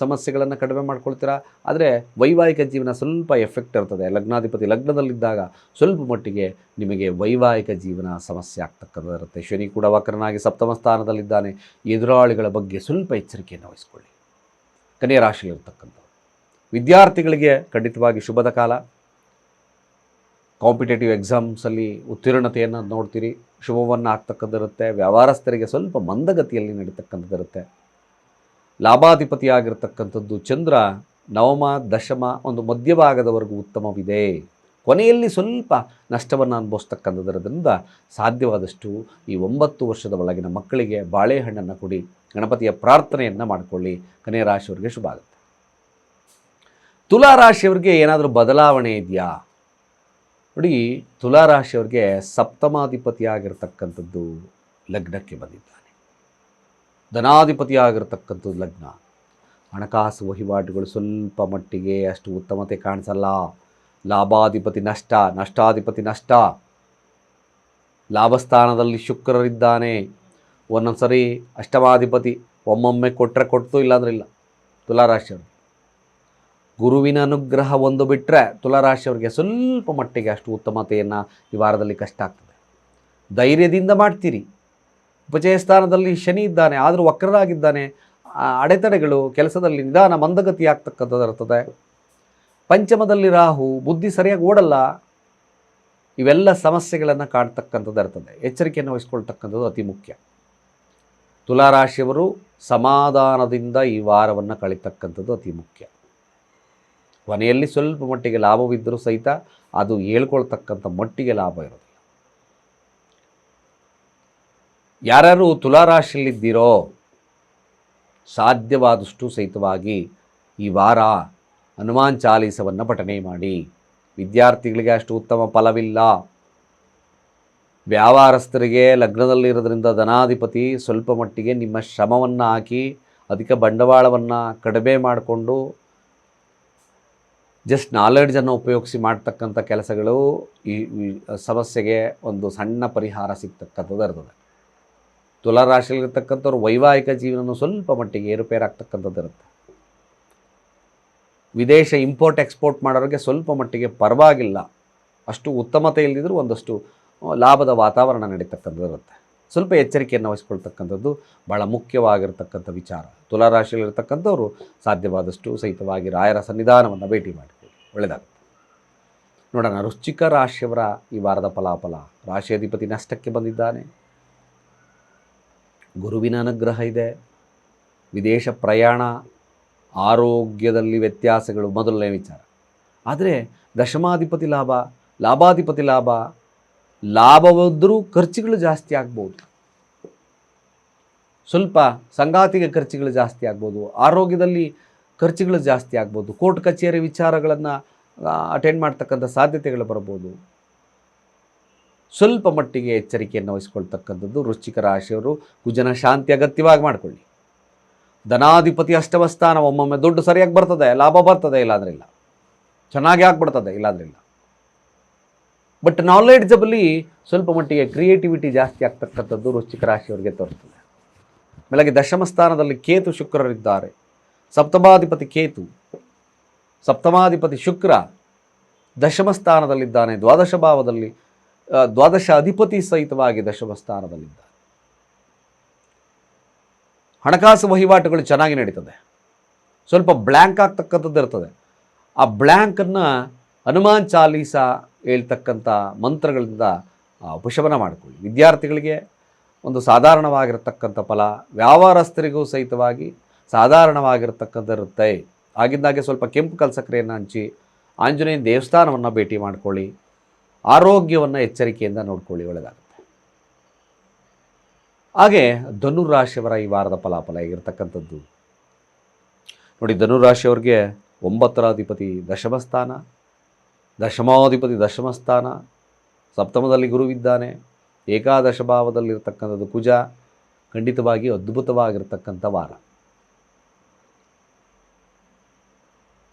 ಸಮಸ್ಯೆಗಳನ್ನು ಕಡಿಮೆ ಮಾಡ್ಕೊಳ್ತೀರಾ? ಆದರೆ ವೈವಾಹಿಕ ಜೀವನ ಸ್ವಲ್ಪ ಎಫೆಕ್ಟ್ ಇರ್ತದೆ. ಲಗ್ನಾಧಿಪತಿ ಲಗ್ನದಲ್ಲಿದ್ದಾಗ ಸ್ವಲ್ಪ ಮಟ್ಟಿಗೆ ನಿಮಗೆ ವೈವಾಹಿಕ ಜೀವನ ಸಮಸ್ಯೆ ಆಗ್ತಕ್ಕಂಥದ್ದು ಇರುತ್ತೆ. ಶನಿ ಕೂಡ ವಕ್ರನಾಗಿ ಸಪ್ತಮ ಸ್ಥಾನದಲ್ಲಿದ್ದಾನೆ. ಎದುರಾಳಿಗಳ ಬಗ್ಗೆ ಸ್ವಲ್ಪ ಎಚ್ಚರಿಕೆಯನ್ನು ವಹಿಸ್ಕೊಳ್ಳಿ. ಕನ್ಯಾ ರಾಶಿಯಲ್ಲಿರ್ತಕ್ಕಂಥವ್ರು. ವಿದ್ಯಾರ್ಥಿಗಳಿಗೆ ಖಂಡಿತವಾಗಿ ಶುಭದ ಕಾಲ. ಕಾಂಪಿಟೇಟಿವ್ ಎಕ್ಸಾಮ್ಸಲ್ಲಿ ಉತ್ತೀರ್ಣತೆಯನ್ನು ನೋಡ್ತೀರಿ. ಶುಭವನ್ನು ಆಗ್ತಕ್ಕಂಥದ್ದಿರುತ್ತೆ. ವ್ಯವಹಾರಸ್ಥರಿಗೆ ಸ್ವಲ್ಪ ಮಂದಗತಿಯಲ್ಲಿ ನಡೀತಕ್ಕಂಥದ್ದಿರುತ್ತೆ. ಲಾಭಾಧಿಪತಿಯಾಗಿರ್ತಕ್ಕಂಥದ್ದು ಚಂದ್ರ ನವಮ, ದಶಮ ಒಂದು ಮಧ್ಯಭಾಗದವರೆಗೂ ಉತ್ತಮವಿದೆ. ಕೊನೆಯಲ್ಲಿ ಸ್ವಲ್ಪ ನಷ್ಟವನ್ನು ಅನುಭವಿಸ್ತಕ್ಕಂಥದ್ರಿಂದ ಸಾಧ್ಯವಾದಷ್ಟು ಈ ಒಂಬತ್ತು ವರ್ಷದ ಒಳಗಿನ ಮಕ್ಕಳಿಗೆ ಬಾಳೆಹಣ್ಣನ್ನು ಕೊಡಿ, ಗಣಪತಿಯ ಪ್ರಾರ್ಥನೆಯನ್ನು ಮಾಡಿಕೊಳ್ಳಿ. ಕನೆಯ ರಾಶಿಯವರಿಗೆ ಶುಭ ಆಗುತ್ತೆ. ತುಲಾ ರಾಶಿಯವರಿಗೆ ಏನಾದರೂ ಬದಲಾವಣೆ ಇದೆಯಾ? ನೋಡಿ, ತುಲಾ ರಾಶಿಯವರಿಗೆ ಸಪ್ತಮಾಧಿಪತಿಯಾಗಿರ್ತಕ್ಕಂಥದ್ದು ಲಗ್ನಕ್ಕೆ ಬಂದಿದ್ದಾನೆ ಧನಾಧಿಪತಿಯಾಗಿರ್ತಕ್ಕಂಥದ್ದು ಲಗ್ನ. ಹಣಕಾಸು ವಹಿವಾಟುಗಳು ಸ್ವಲ್ಪ ಮಟ್ಟಿಗೆ ಅಷ್ಟು ಉತ್ತಮತೆ ಕಾಣಿಸಲ್ಲ. ಲಾಭಾಧಿಪತಿ ನಷ್ಟ, ನಷ್ಟಾಧಿಪತಿ ನಷ್ಟ. ಲಾಭಸ್ಥಾನದಲ್ಲಿ ಶುಕ್ರರಿದ್ದಾನೆ. ಒಂದೊಂದು ಸರಿ ಅಷ್ಟಮಾಧಿಪತಿ ಒಮ್ಮೊಮ್ಮೆ ಕೊಟ್ಟರೆ ಕೊಡ್ತು, ಇಲ್ಲಾಂದ್ರೆ ಇಲ್ಲ. ತುಲಾರಾಶಿಯವರು. ಗುರುವಿನ ಅನುಗ್ರಹ ಒಂದು ಬಿಟ್ಟರೆ ತುಲಾರಾಶಿಯವರಿಗೆ ಸ್ವಲ್ಪ ಮಟ್ಟಿಗೆ ಅಷ್ಟು ಉತ್ತಮತೆಯನ್ನು ಈ ವಾರದಲ್ಲಿ ಕಷ್ಟ ಆಗ್ತದೆ ಧೈರ್ಯದಿಂದ ಮಾಡ್ತೀರಿ. ಉಪಚಯ ಸ್ಥಾನದಲ್ಲಿ ಶನಿ ಇದ್ದಾನೆ, ಆದರೂ ವಕ್ರರಾಗಿದ್ದಾನೆ ಅಡೆತಡೆಗಳು ಕೆಲಸದಲ್ಲಿ ನಿಧಾನ ಮಂದಗತಿ ಆಗ್ತಕ್ಕಂಥದ್ದು ಇರ್ತದೆ ಪಂಚಮದಲ್ಲಿ ರಾಹು, ಬುದ್ಧಿ ಸರಿಯಾಗಿ ಓಡಲ್ಲ, ಇವೆಲ್ಲ ಸಮಸ್ಯೆಗಳನ್ನು ಕಾಡ್ತಕ್ಕಂಥದ್ದು ಇರ್ತದೆ ಎಚ್ಚರಿಕೆಯನ್ನು ವಹಿಸ್ಕೊಳ್ತಕ್ಕಂಥದ್ದು ಅತಿ ಮುಖ್ಯ. ತುಲಾರಾಶಿಯವರು ಸಮಾಧಾನದಿಂದ ಈ ವಾರವನ್ನು ಕಳೀತಕ್ಕಂಥದ್ದು ಅತಿ ಮುಖ್ಯ. ಕೊನೆಯಲ್ಲಿ ಸ್ವಲ್ಪ ಮಟ್ಟಿಗೆ ಲಾಭವಿದ್ದರೂ ಸಹಿತ ಅದು ಹೇಳ್ಕೊಳ್ತಕ್ಕಂಥ ಮಟ್ಟಿಗೆ ಲಾಭ ಇರೋದಿಲ್ಲ ಯಾರ್ಯಾರು ತುಲಾರಾಶಿಯಲ್ಲಿದ್ದೀರೋ ಸಾಧ್ಯವಾದಷ್ಟು ಸಹಿತವಾಗಿ ಈ ವಾರ ಹನುಮಾನ್ ಚಾಲೀಸವನ್ನು ಪಠನೆ ಮಾಡಿ. ವಿದ್ಯಾರ್ಥಿಗಳಿಗೆ ಅಷ್ಟು ಉತ್ತಮ ಫಲವಿಲ್ಲ. ವ್ಯಾಪಾರಸ್ಥರಿಗೆ ಲಗ್ನದಲ್ಲಿರೋದ್ರಿಂದ ಧನಾಧಿಪತಿ ಸ್ವಲ್ಪ ಮಟ್ಟಿಗೆ ನಿಮ್ಮ ಶ್ರಮವನ್ನು ಹಾಕಿ, ಅಧಿಕ ಬಂಡವಾಳವನ್ನು ಕಡಿಮೆ ಮಾಡಿಕೊಂಡು ಜಸ್ಟ್ ನಾಲೆಡ್ಜನ್ನು ಉಪಯೋಗಿಸಿ ಮಾಡ್ತಕ್ಕಂಥ ಕೆಲಸಗಳು ಈ ಸಮಸ್ಯೆಗೆ ಒಂದು ಸಣ್ಣ ಪರಿಹಾರ ಸಿಗ್ತಕ್ಕಂಥದ್ದು ಇರ್ತದೆ ತುಲಾರಾಶಿಯಲ್ಲಿರ್ತಕ್ಕಂಥವ್ರು ವೈವಾಹಿಕ ಜೀವನ ಸ್ವಲ್ಪ ಮಟ್ಟಿಗೆ ಏರುಪೇರಾಗ್ತಕ್ಕಂಥದ್ದು ಇರುತ್ತೆ ವಿದೇಶ ಇಂಪೋರ್ಟ್, ಎಕ್ಸ್ಪೋರ್ಟ್ ಮಾಡೋರಿಗೆ ಸ್ವಲ್ಪ ಮಟ್ಟಿಗೆ ಪರವಾಗಿಲ್ಲ. ಅಷ್ಟು ಉತ್ತಮತೆ ಇಲ್ಲದಿದ್ದರೂ ಒಂದಷ್ಟು ಲಾಭದ ವಾತಾವರಣ ನಡೀತಕ್ಕಂಥದ್ದು ಇರುತ್ತೆ ಸ್ವಲ್ಪ ಎಚ್ಚರಿಕೆಯನ್ನು ವಹಿಸ್ಕೊಳ್ತಕ್ಕಂಥದ್ದು ಭಾಳ ಮುಖ್ಯವಾಗಿರ್ತಕ್ಕಂಥ ವಿಚಾರ. ತುಲಾರಾಶಿಯಲ್ಲಿರ್ತಕ್ಕಂಥವ್ರು ಸಾಧ್ಯವಾದಷ್ಟು ಸಹಿತವಾಗಿ ರಾಯರ ಸನ್ನಿಧಾನವನ್ನು ಭೇಟಿ ಮಾಡಿಕೊಳ್ಳಿ ಒಳ್ಳೆಯದಾಗುತ್ತೆ ನೋಡೋಣ, ವೃಶ್ಚಿಕ ರಾಶಿಯವರ ಈ ವಾರದ ಫಲಾಫಲ. ರಾಶಿ ಅಧಿಪತಿ ನಷ್ಟಕ್ಕೆ ಬಂದಿದ್ದಾನೆ. ಗುರುವಿನ ಅನುಗ್ರಹ ಇದೆ. ವಿದೇಶ ಪ್ರಯಾಣ, ಆರೋಗ್ಯದಲ್ಲಿ ವ್ಯತ್ಯಾಸಗಳು ಮೊದಲನೇ ವಿಚಾರ. ಆದರೆ ದಶಮಾಧಿಪತಿ ಲಾಭ, ಲಾಭಾಧಿಪತಿ ಲಾಭ, ಲಾಭವಾದರೂ ಖರ್ಚುಗಳು ಜಾಸ್ತಿ ಆಗ್ಬೋದು. ಸ್ವಲ್ಪ ಸಂಗಾತಿಗೆ ಖರ್ಚುಗಳು ಜಾಸ್ತಿ ಆಗ್ಬೋದು, ಆರೋಗ್ಯದಲ್ಲಿ ಖರ್ಚುಗಳು ಜಾಸ್ತಿ ಆಗ್ಬೋದು, ಕೋರ್ಟ್ ಕಚೇರಿ ವಿಚಾರಗಳನ್ನು ಅಟೆಂಡ್ ಮಾಡ್ತಕ್ಕಂಥ ಸಾಧ್ಯತೆಗಳು ಬರ್ಬೋದು. ಸ್ವಲ್ಪ ಮಟ್ಟಿಗೆ ಎಚ್ಚರಿಕೆಯನ್ನು ವಹಿಸ್ಕೊಳ್ತಕ್ಕಂಥದ್ದು ವೃಶ್ಚಿಕ ರಾಶಿಯವರು. ಕುಜನ ಶಾಂತಿ ಅಗತ್ಯವಾಗಿ ಮಾಡಿಕೊಳ್ಳಿ. ಧನಾಧಿಪತಿ ಅಷ್ಟಮ ಸ್ಥಾನ, ಒಮ್ಮೊಮ್ಮೆ ದುಡ್ಡು ಸರಿಯಾಗಿ ಬರ್ತದೆ, ಲಾಭ ಬರ್ತದೆ ಇಲ್ಲಾಂದ್ರೆ ಇಲ್ಲ ಚೆನ್ನಾಗಿ ಆಗ್ಬಿಡ್ತದೆ ಇಲ್ಲಾಂದ್ರೆ ಇಲ್ಲ ಬಟ್ ನಾಲೆಡ್ಜಬಲಿ ಸ್ವಲ್ಪ ಮಟ್ಟಿಗೆ ಕ್ರಿಯೇಟಿವಿಟಿ ಜಾಸ್ತಿ ಆಗ್ತಕ್ಕಂಥದ್ದು ವೃಶ್ಚಿಕ ರಾಶಿಯವರಿಗೆ ತೋರಿಸ್ತದೆ ಬೆಳಗ್ಗೆ ದಶಮ ಸ್ಥಾನದಲ್ಲಿ ಕೇತು ಶುಕ್ರರಿದ್ದಾರೆ. ಸಪ್ತಮಾಧಿಪತಿ ಕೇತು, ಸಪ್ತಮಾಧಿಪತಿ ಶುಕ್ರ ದಶಮ ಸ್ಥಾನದಲ್ಲಿದ್ದಾನೆ, ದ್ವಾದಶ ಭಾವದಲ್ಲಿ. ದ್ವಾದಶ ಅಧಿಪತಿ ಸಹಿತವಾಗಿ ದಶಮ ಸ್ಥಾನದಲ್ಲಿದ್ದಾರೆ ಹಣಕಾಸು ವಹಿವಾಟುಗಳು ಚೆನ್ನಾಗಿ ನಡೀತದೆ. ಸ್ವಲ್ಪ ಬ್ಲ್ಯಾಂಕ್ ಆಗ್ತಕ್ಕಂಥದ್ದು ಇರ್ತದೆ. ಆ ಬ್ಲ್ಯಾಂಕನ್ನು ಹನುಮಾನ್ ಚಾಲೀಸ ಹೇಳ್ತಕ್ಕಂಥ ಮಂತ್ರಗಳಿಂದ ಉಪಶಮನ ಮಾಡಿಕೊಳ್ಳಿ. ವಿದ್ಯಾರ್ಥಿಗಳಿಗೆ ಒಂದು ಸಾಧಾರಣವಾಗಿರತಕ್ಕಂಥ ಫಲ ವ್ಯಾಪಾರಸ್ಥರಿಗೂ ಸಹಿತವಾಗಿ ಸಾಧಾರಣವಾಗಿರತಕ್ಕಂಥ ಇರುತ್ತೆ ಆಗಿದ್ದಾಗೆ ಸ್ವಲ್ಪ ಕೆಂಪು ಕಲ್ಸಕ್ರೆಯನ್ನು ಹಂಚಿ, ಆಂಜನೇಯನ ದೇವಸ್ಥಾನವನ್ನು ಭೇಟಿ ಮಾಡ್ಕೊಳ್ಳಿ. ಆರೋಗ್ಯವನ್ನು ಎಚ್ಚರಿಕೆಯಿಂದ ನೋಡ್ಕೊಳ್ಳಿ ಒಳ್ಳೆಯದಾಗುತ್ತೆ ಹಾಗೆ ಧನುರಾಶಿಯವರ ಈ ವಾರದ ಫಲಾಫಲ ಆಗಿರ್ತಕ್ಕಂಥದ್ದು ನೋಡಿ ಧನುರಾಶಿಯವ್ರಿಗೆ ಒಂಬತ್ತರ ಅಧಿಪತಿ ದಶಮಸ್ಥಾನ, ದಶಮಾಧಿಪತಿ ದಶಮಸ್ಥಾನ, ಸಪ್ತಮದಲ್ಲಿ ಗುರುವಿದ್ದಾನೆ ಏಕಾದಶ ಭಾವದಲ್ಲಿರ್ತಕ್ಕಂಥದ್ದು ಕುಜ, ಖಂಡಿತವಾಗಿ ಅದ್ಭುತವಾಗಿರ್ತಕ್ಕಂಥ ವಾರ.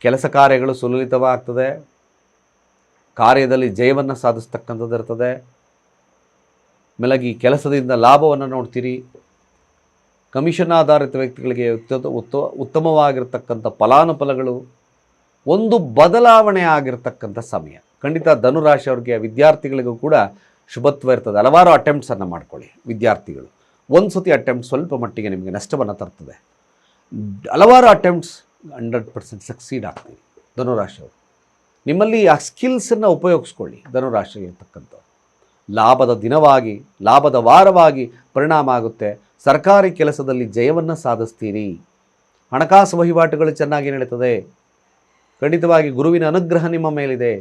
ಕೆಲಸ ಕಾರ್ಯಗಳು ಸುಲಲಿತವಾಗ್ತದೆ ಕಾರ್ಯದಲ್ಲಿ ಜಯವನ್ನು ಸಾಧಿಸ್ತಕ್ಕಂಥದ್ದು ಇರ್ತದೆ. ಮೆಲಗಿ ಕೆಲಸದಿಂದ ಲಾಭವನ್ನು ನೋಡ್ತೀರಿ. ಕಮಿಷನ್ ಆಧಾರಿತ ವ್ಯಕ್ತಿಗಳಿಗೆ ಉತ್ತ ಉತ್ತ ಉತ್ತಮವಾಗಿರ್ತಕ್ಕಂಥ ಫಲಾನುಫಲಗಳು ಒಂದು ಬದಲಾವಣೆ ಆಗಿರ್ತಕ್ಕಂಥ ಸಮಯ. ಖಂಡಿತ ಧನುರಾಶಿಯವ್ರಿಗೆ ವಿದ್ಯಾರ್ಥಿಗಳಿಗೂ ಕೂಡ ಶುಭತ್ವ ಇರ್ತದೆ. ಹಲವಾರು ಅಟೆಂಪ್ಟ್ಸನ್ನು ಮಾಡ್ಕೊಳ್ಳಿ ವಿದ್ಯಾರ್ಥಿಗಳು. ಒಂದು ಸತಿ ಅಟೆಂಪ್ಟ್ ಸ್ವಲ್ಪ ಮಟ್ಟಿಗೆ ನಿಮಗೆ ನಷ್ಟವನ್ನು ತರ್ತದೆ. ಹಲವಾರು ಅಟೆಂಪ್ಟ್ಸ್ ಹಂಡ್ರೆಡ್ ಪರ್ಸೆಂಟ್ ಸಕ್ಸೀಡ್ ಆಗ್ತೀವಿ ಧನುರಾಶಿಯವರು ನಿಮ್ಮಲ್ಲಿ ಆ ಸ್ಕಿಲ್ಸನ್ನು ಉಪಯೋಗಿಸ್ಕೊಳ್ಳಿ. ಧನುರಾಶಿಯಲ್ಲಿರ್ತಕ್ಕಂಥ ಲಾಭದ ದಿನವಾಗಿ, ಲಾಭದ ವಾರವಾಗಿ ಪರಿಣಾಮ ಆಗುತ್ತೆ. ಸರ್ಕಾರಿ ಕೆಲಸದಲ್ಲಿ ಜಯವನ್ನು ಸಾಧಿಸ್ತೀರಿ. ಹಣಕಾಸು ವಹಿವಾಟುಗಳು ಚೆನ್ನಾಗಿ ನಡೀತದೆ. ಖಂಡಿತವಾಗಿ ಗುರುವಿನ ಅನುಗ್ರಹ ನಿಮ್ಮ ಮೇಲಿದೆ.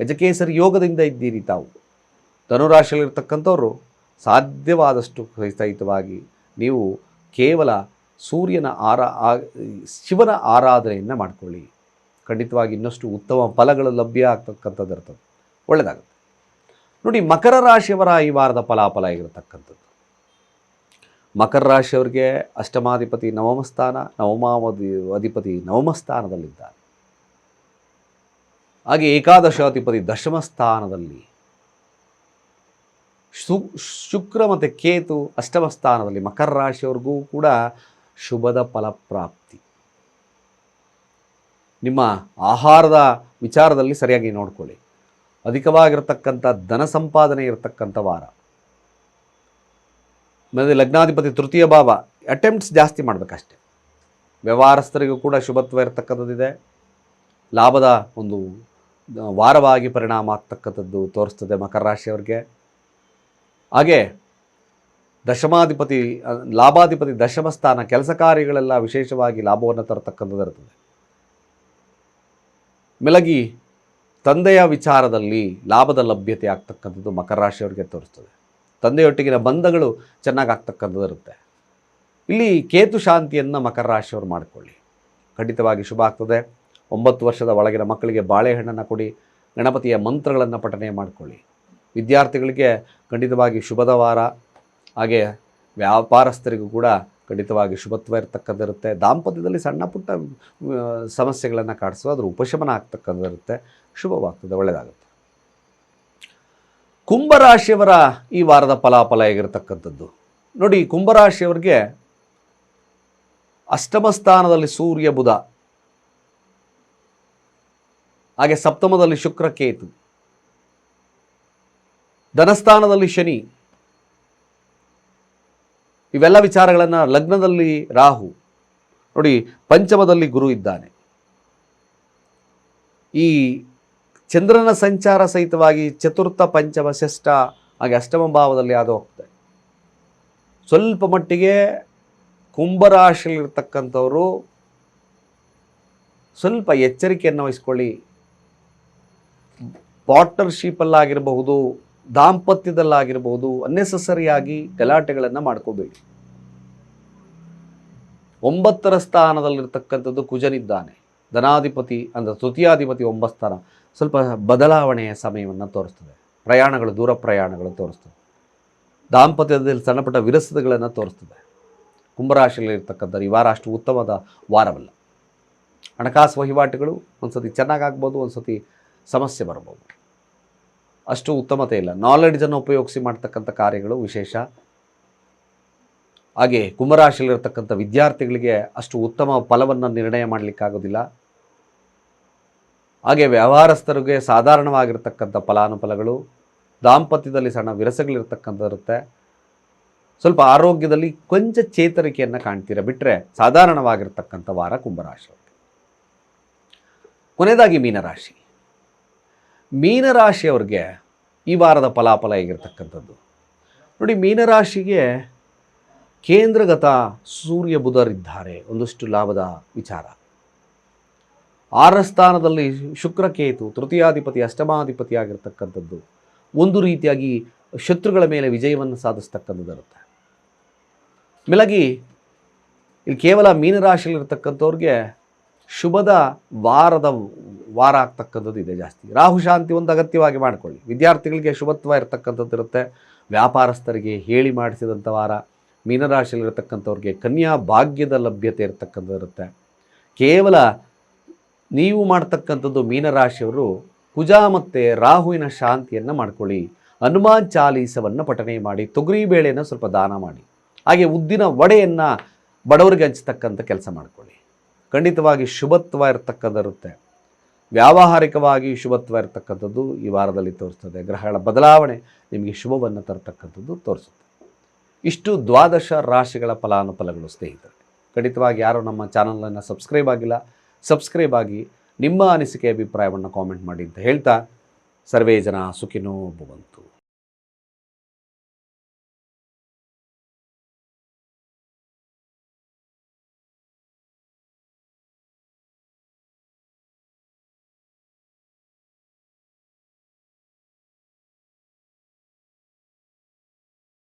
ಯಜಕೇಸರಿ ಯೋಗದಿಂದ ಇದ್ದೀರಿ ತಾವು. ಧನುರಾಶಿಯಲ್ಲಿರ್ತಕ್ಕಂಥವ್ರು ಸಾಧ್ಯವಾದಷ್ಟು ಸಹಿತವಾಗಿ ನೀವು ಕೇವಲ ಸೂರ್ಯನ ಆರಾ ಶಿವನ ಆರಾಧನೆಯನ್ನು ಮಾಡ್ಕೊಳ್ಳಿ. ಖಂಡಿತವಾಗಿ ಇನ್ನಷ್ಟು ಉತ್ತಮ ಫಲಗಳು ಲಭ್ಯ ಆಗ್ತಕ್ಕಂಥದ್ದು ಇರ್ತದೆ. ಒಳ್ಳೆಯದಾಗುತ್ತೆ ನೋಡಿ, ಮಕರ ರಾಶಿಯವರ ಈ ವಾರದ ಫಲಾಫಲ ಆಗಿರತಕ್ಕಂಥದ್ದು. ಮಕರ ರಾಶಿಯವರಿಗೆ ಅಷ್ಟಮಾಧಿಪತಿ ನವಮಸ್ಥಾನ ನವಮಾವಧಿ ಅಧಿಪತಿ ನವಮಸ್ಥಾನದಲ್ಲಿದ್ದಾರೆ ಹಾಗೆ ಏಕಾದಶಾಧಿಪತಿ ದಶಮ ಸ್ಥಾನದಲ್ಲಿ ಶು, ಶುಕ್ರ ಮತ್ತು ಕೇತು ಅಷ್ಟಮ ಸ್ಥಾನದಲ್ಲಿ ಮಕರ ರಾಶಿಯವ್ರಿಗೂ ಕೂಡ ಶುಭದ ಫಲಪ್ರಾಪ್ತಿ. ನಿಮ್ಮ ಆಹಾರದ ವಿಚಾರದಲ್ಲಿ ಸರಿಯಾಗಿ ನೋಡ್ಕೊಳ್ಳಿ. ಅಧಿಕವಾಗಿರತಕ್ಕಂಥ ಧನ ಸಂಪಾದನೆ ಇರತಕ್ಕಂಥ ವಾರ. ಮತ್ತು ಲಗ್ನಾಧಿಪತಿ ತೃತೀಯ ಭಾವ ಅಟೆಂಪ್ಟ್ಸ್ ಜಾಸ್ತಿ ಮಾಡಬೇಕಷ್ಟೆ. ವ್ಯವಹಾರಸ್ಥರಿಗೂ ಕೂಡ ಶುಭತ್ವ ಇರತಕ್ಕಂಥದ್ದಿದೆ. ಲಾಭದ ಒಂದು ವಾರವಾಗಿ ಪರಿಣಾಮ ಆಗ್ತಕ್ಕಂಥದ್ದು ತೋರಿಸ್ತದೆ ಮಕರ ರಾಶಿಯವರಿಗೆ. ಹಾಗೆ ದಶಮಾಧಿಪತಿ ಲಾಭಾಧಿಪತಿ ದಶಮ ಸ್ಥಾನ, ಕೆಲಸ ಕಾರ್ಯಗಳೆಲ್ಲ ವಿಶೇಷವಾಗಿ ಲಾಭವನ್ನು ತರತಕ್ಕಂಥದ್ದು ಇರ್ತದೆ ಮೆಲಗಿ ತಂದೆಯ ವಿಚಾರದಲ್ಲಿ ಲಾಭದ ಲಭ್ಯತೆ ಆಗ್ತಕ್ಕಂಥದ್ದು ಮಕರ ರಾಶಿಯವರಿಗೆ ತೋರಿಸ್ತದೆ. ತಂದೆಯೊಟ್ಟಿಗಿನ ಬಂಧಗಳು ಚೆನ್ನಾಗಿ ಆಗ್ತಕ್ಕಂಥದ್ದು ಇರುತ್ತೆ. ಇಲ್ಲಿ ಕೇತು ಶಾಂತಿಯನ್ನು ಮಕರ ರಾಶಿಯವರು ಮಾಡಿಕೊಳ್ಳಿ. ಖಂಡಿತವಾಗಿ ಶುಭ ಆಗ್ತದೆ. ಒಂಬತ್ತು ವರ್ಷದ ಒಳಗಿನ ಮಕ್ಕಳಿಗೆ ಬಾಳೆಹಣ್ಣನ್ನು ಕೊಡಿ, ಗಣಪತಿಯ ಮಂತ್ರಗಳನ್ನು ಪಠನೆ ಮಾಡಿಕೊಳ್ಳಿ. ವಿದ್ಯಾರ್ಥಿಗಳಿಗೆ ಖಂಡಿತವಾಗಿ ಶುಭದ ವಾರ. ಹಾಗೆ ವ್ಯಾಪಾರಸ್ಥರಿಗೂ ಕೂಡ ಖಂಡಿತವಾಗಿ ಶುಭತ್ವ ಇರತಕ್ಕದ್ದಿರುತ್ತೆ ದಾಂಪತ್ಯದಲ್ಲಿ ಸಣ್ಣ ಪುಟ್ಟ ಸಮಸ್ಯೆಗಳನ್ನು ಕಾಡಿಸೋ ಅದ್ರ ಉಪಶಮನ ಆಗ್ತಕ್ಕಂಥದ್ದಿರುತ್ತೆ. ಶುಭವಾಗ್ತದೆ ಒಳ್ಳೆಯದಾಗುತ್ತೆ ಕುಂಭರಾಶಿಯವರ ಈ ವಾರದ ಫಲಾಫಲ ಹೇಗಿರತಕ್ಕಂಥದ್ದು? ನೋಡಿ, ಕುಂಭರಾಶಿಯವರಿಗೆ ಅಷ್ಟಮ ಸ್ಥಾನದಲ್ಲಿ ಸೂರ್ಯ ಬುಧ, ಹಾಗೆ ಸಪ್ತಮದಲ್ಲಿ ಶುಕ್ರ ಕೇತು, ಧನಸ್ಥಾನದಲ್ಲಿ ಶನಿ ಇವೆಲ್ಲ ವಿಚಾರಗಳನ್ನು ಲಗ್ನದಲ್ಲಿ ರಾಹು, ನೋಡಿ ಪಂಚಮದಲ್ಲಿ ಗುರು ಇದ್ದಾನೆ. ಈ ಚಂದ್ರನ ಸಂಚಾರ ಸಹಿತವಾಗಿ ಚತುರ್ಥ, ಪಂಚಮ, ಷಷ್ಠ, ಹಾಗೆ ಅಷ್ಟಮ ಭಾವದಲ್ಲಿ ಅದು ಹೋಗ್ತದೆ. ಸ್ವಲ್ಪ ಮಟ್ಟಿಗೆ ಕುಂಭರಾಶಿಯಲ್ಲಿರ್ತಕ್ಕಂಥವರು ಸ್ವಲ್ಪ ಎಚ್ಚರಿಕೆಯನ್ನು ವಹಿಸ್ಕೊಳ್ಳಿ. ಪಾರ್ಟ್ನರ್ಶಿಪ್ಪಲ್ಲಾಗಿರಬಹುದು ದಾಂಪತ್ಯದಲ್ಲಾಗಿರಬಹುದು ಅನ್ನೆಸಸರಿಯಾಗಿ ಗಲಾಟೆಗಳನ್ನು ಮಾಡ್ಕೋಬೇಡಿ. ಒಂಬತ್ತರ ಸ್ಥಾನದಲ್ಲಿರ್ತಕ್ಕಂಥದ್ದು ಕುಜನಿದ್ದಾನೆ. ಧನಾಧಿಪತಿ ಅಂದರೆ ತೃತೀಯಾಧಿಪತಿ ಒಂಬತ್ತು ಸ್ಥಾನ. ಸ್ವಲ್ಪ ಬದಲಾವಣೆಯ ಸಮಯವನ್ನು ತೋರಿಸ್ತದೆ. ಪ್ರಯಾಣಗಳು, ದೂರ ಪ್ರಯಾಣಗಳು ತೋರಿಸ್ತದೆ. ದಾಂಪತ್ಯದಲ್ಲಿ ಸಣ್ಣಪುಟ್ಟ ವಿರಸತೆಗಳನ್ನು ತೋರಿಸ್ತದೆ. ಕುಂಭರಾಶಿಯಲ್ಲಿರ್ತಕ್ಕಂಥ ಈ ವಾರ ಅಷ್ಟು ಉತ್ತಮದ ವಾರವಲ್ಲ. ಹಣಕಾಸು ವಹಿವಾಟುಗಳು ಒಂದು ಸತಿ ಚೆನ್ನಾಗಾಗ್ಬೋದು ಒಂದು ಸತಿ ಸಮಸ್ಯೆ ಬರ್ಬೋದು ಅಷ್ಟು ಉತ್ತಮತೆ ಇಲ್ಲ. ನಾಲೆಡ್ಜನ್ನು ಉಪಯೋಗಿಸಿ ಮಾಡ್ತಕ್ಕಂಥ ಕಾರ್ಯಗಳು ವಿಶೇಷ. ಹಾಗೆ ಕುಂಭರಾಶಿಯಲ್ಲಿರ್ತಕ್ಕಂಥ ವಿದ್ಯಾರ್ಥಿಗಳಿಗೆ ಅಷ್ಟು ಉತ್ತಮ ಫಲವನ್ನು ನಿರ್ಣಯ ಮಾಡಲಿಕ್ಕಾಗೋದಿಲ್ಲ ಹಾಗೆ ವ್ಯವಹಾರಸ್ಥರಿಗೆ ಸಾಧಾರಣವಾಗಿರ್ತಕ್ಕಂಥ ಫಲಾನುಫಲಗಳು, ದಾಂಪತ್ಯದಲ್ಲಿ ಸಣ್ಣ ವಿರಸಗಳಿರ್ತಕ್ಕಂಥದ್ದಿರುತ್ತೆ. ಸ್ವಲ್ಪ ಆರೋಗ್ಯದಲ್ಲಿ ಕೊಂಚ ಚೇತರಿಕೆಯನ್ನು ಕಾಣ್ತೀರ ಬಿಟ್ಟರೆ ಸಾಧಾರಣವಾಗಿರ್ತಕ್ಕಂಥ ವಾರ ಕುಂಭರಾಶಿ. ಕೊನೆಯದಾಗಿ ಮೀನರಾಶಿ. ಮೀನರಾಶಿಯವ್ರಿಗೆ ಈ ವಾರದ ಫಲಾಫಲ ಹೇಗಿರ್ತಕ್ಕಂಥದ್ದು? ನೋಡಿ, ಮೀನರಾಶಿಗೆ ಕೇಂದ್ರಗತ ಸೂರ್ಯ ಬುಧರಿದ್ದಾರೆ ಒಂದಷ್ಟು ಲಾಭದ ವಿಚಾರ. ಆರ ಸ್ಥಾನದಲ್ಲಿ ಶುಕ್ರಕೇತು, ತೃತೀಯಾಧಿಪತಿ ಅಷ್ಟಮಾಧಿಪತಿ ಆಗಿರ್ತಕ್ಕಂಥದ್ದು ಒಂದು ರೀತಿಯಾಗಿ ಶತ್ರುಗಳ ಮೇಲೆ ವಿಜಯವನ್ನು ಸಾಧಿಸ್ತಕ್ಕಂಥದ್ದು ಇರುತ್ತೆ. ಮೆಲಗಿ, ಇಲ್ಲಿ ಕೇವಲ ಮೀನರಾಶಿಯಲ್ಲಿರ್ತಕ್ಕಂಥವ್ರಿಗೆ ಶುಭದ ವಾರದ ವಾರ ಆಗ್ತಕ್ಕಂಥದ್ದು ಇದೆ ಜಾಸ್ತಿ. ರಾಹು ಶಾಂತಿ ಒಂದು ಅಗತ್ಯವಾಗಿ ಮಾಡಿಕೊಳ್ಳಿ. ವಿದ್ಯಾರ್ಥಿಗಳಿಗೆ ಶುಭತ್ವ ಇರತಕ್ಕಂಥದ್ದು ಇರುತ್ತೆ. ವ್ಯಾಪಾರಸ್ಥರಿಗೆ ಹೇಳಿ ಮಾಡಿಸಿದಂಥ ವಾರ, ಮೀನರಾಶಿಯಲ್ಲಿರತಕ್ಕಂಥವ್ರಿಗೆ ಕನ್ಯಾ ಭಾಗ್ಯದ ಲಭ್ಯತೆ ಇರತಕ್ಕಂಥದ್ದು ಇರುತ್ತೆ. ಕೇವಲ ನೀವು ಮಾಡ್ತಕ್ಕಂಥದ್ದು ಮೀನರಾಶಿಯವರು ಕುಜಾ ಮತ್ತು ರಾಹುವಿನ ಶಾಂತಿಯನ್ನು ಮಾಡ್ಕೊಳ್ಳಿ. ಹನುಮಾನ್ ಚಾಲೀಸವನ್ನು ಪಠನೆ ಮಾಡಿ, ತೊಗರಿ ಬೇಳೆಯನ್ನು ಸ್ವಲ್ಪ ದಾನ ಮಾಡಿ. ಹಾಗೆ ಉದ್ದಿನ ವಡೆಯನ್ನು ಬಡವರಿಗೆ ಹಂಚ್ತಕ್ಕಂಥ ಕೆಲಸ ಮಾಡಿಕೊಳ್ಳಿ. ಖಂಡಿತವಾಗಿ ಶುಭತ್ವ ಇರತಕ್ಕಂಥದ್ದಿರುತ್ತೆ. ವ್ಯಾವಹಾರಿಕವಾಗಿ ಶುಭತ್ವ ಇರತಕ್ಕಂಥದ್ದು ಈ ವಾರದಲ್ಲಿ ತೋರಿಸ್ತದೆ. ಗ್ರಹಗಳ ಬದಲಾವಣೆ ನಿಮಗೆ ಶುಭವನ್ನು ತರತಕ್ಕಂಥದ್ದು ತೋರಿಸುತ್ತೆ. ಇಷ್ಟು ದ್ವಾದಶ ರಾಶಿಗಳ ಫಲಾನುಫಲಗಳು ಸ್ನೇಹಿತರೆ. ಖಂಡಿತವಾಗಿ ಯಾರು ನಮ್ಮ ಚಾನಲನ್ನು ಸಬ್ಸ್ಕ್ರೈಬ್ ಆಗಿಲ್ಲ, ಸಬ್ಸ್ಕ್ರೈಬ್ ಆಗಿ ನಿಮ್ಮ ಅನಿಸಿಕೆ ಅಭಿಪ್ರಾಯವನ್ನು ಕಾಮೆಂಟ್ ಮಾಡಿ ಅಂತ ಹೇಳ್ತಾ, ಸರ್ವೇ ಜನ ಸುಖಿನೋ ಭವಂತು.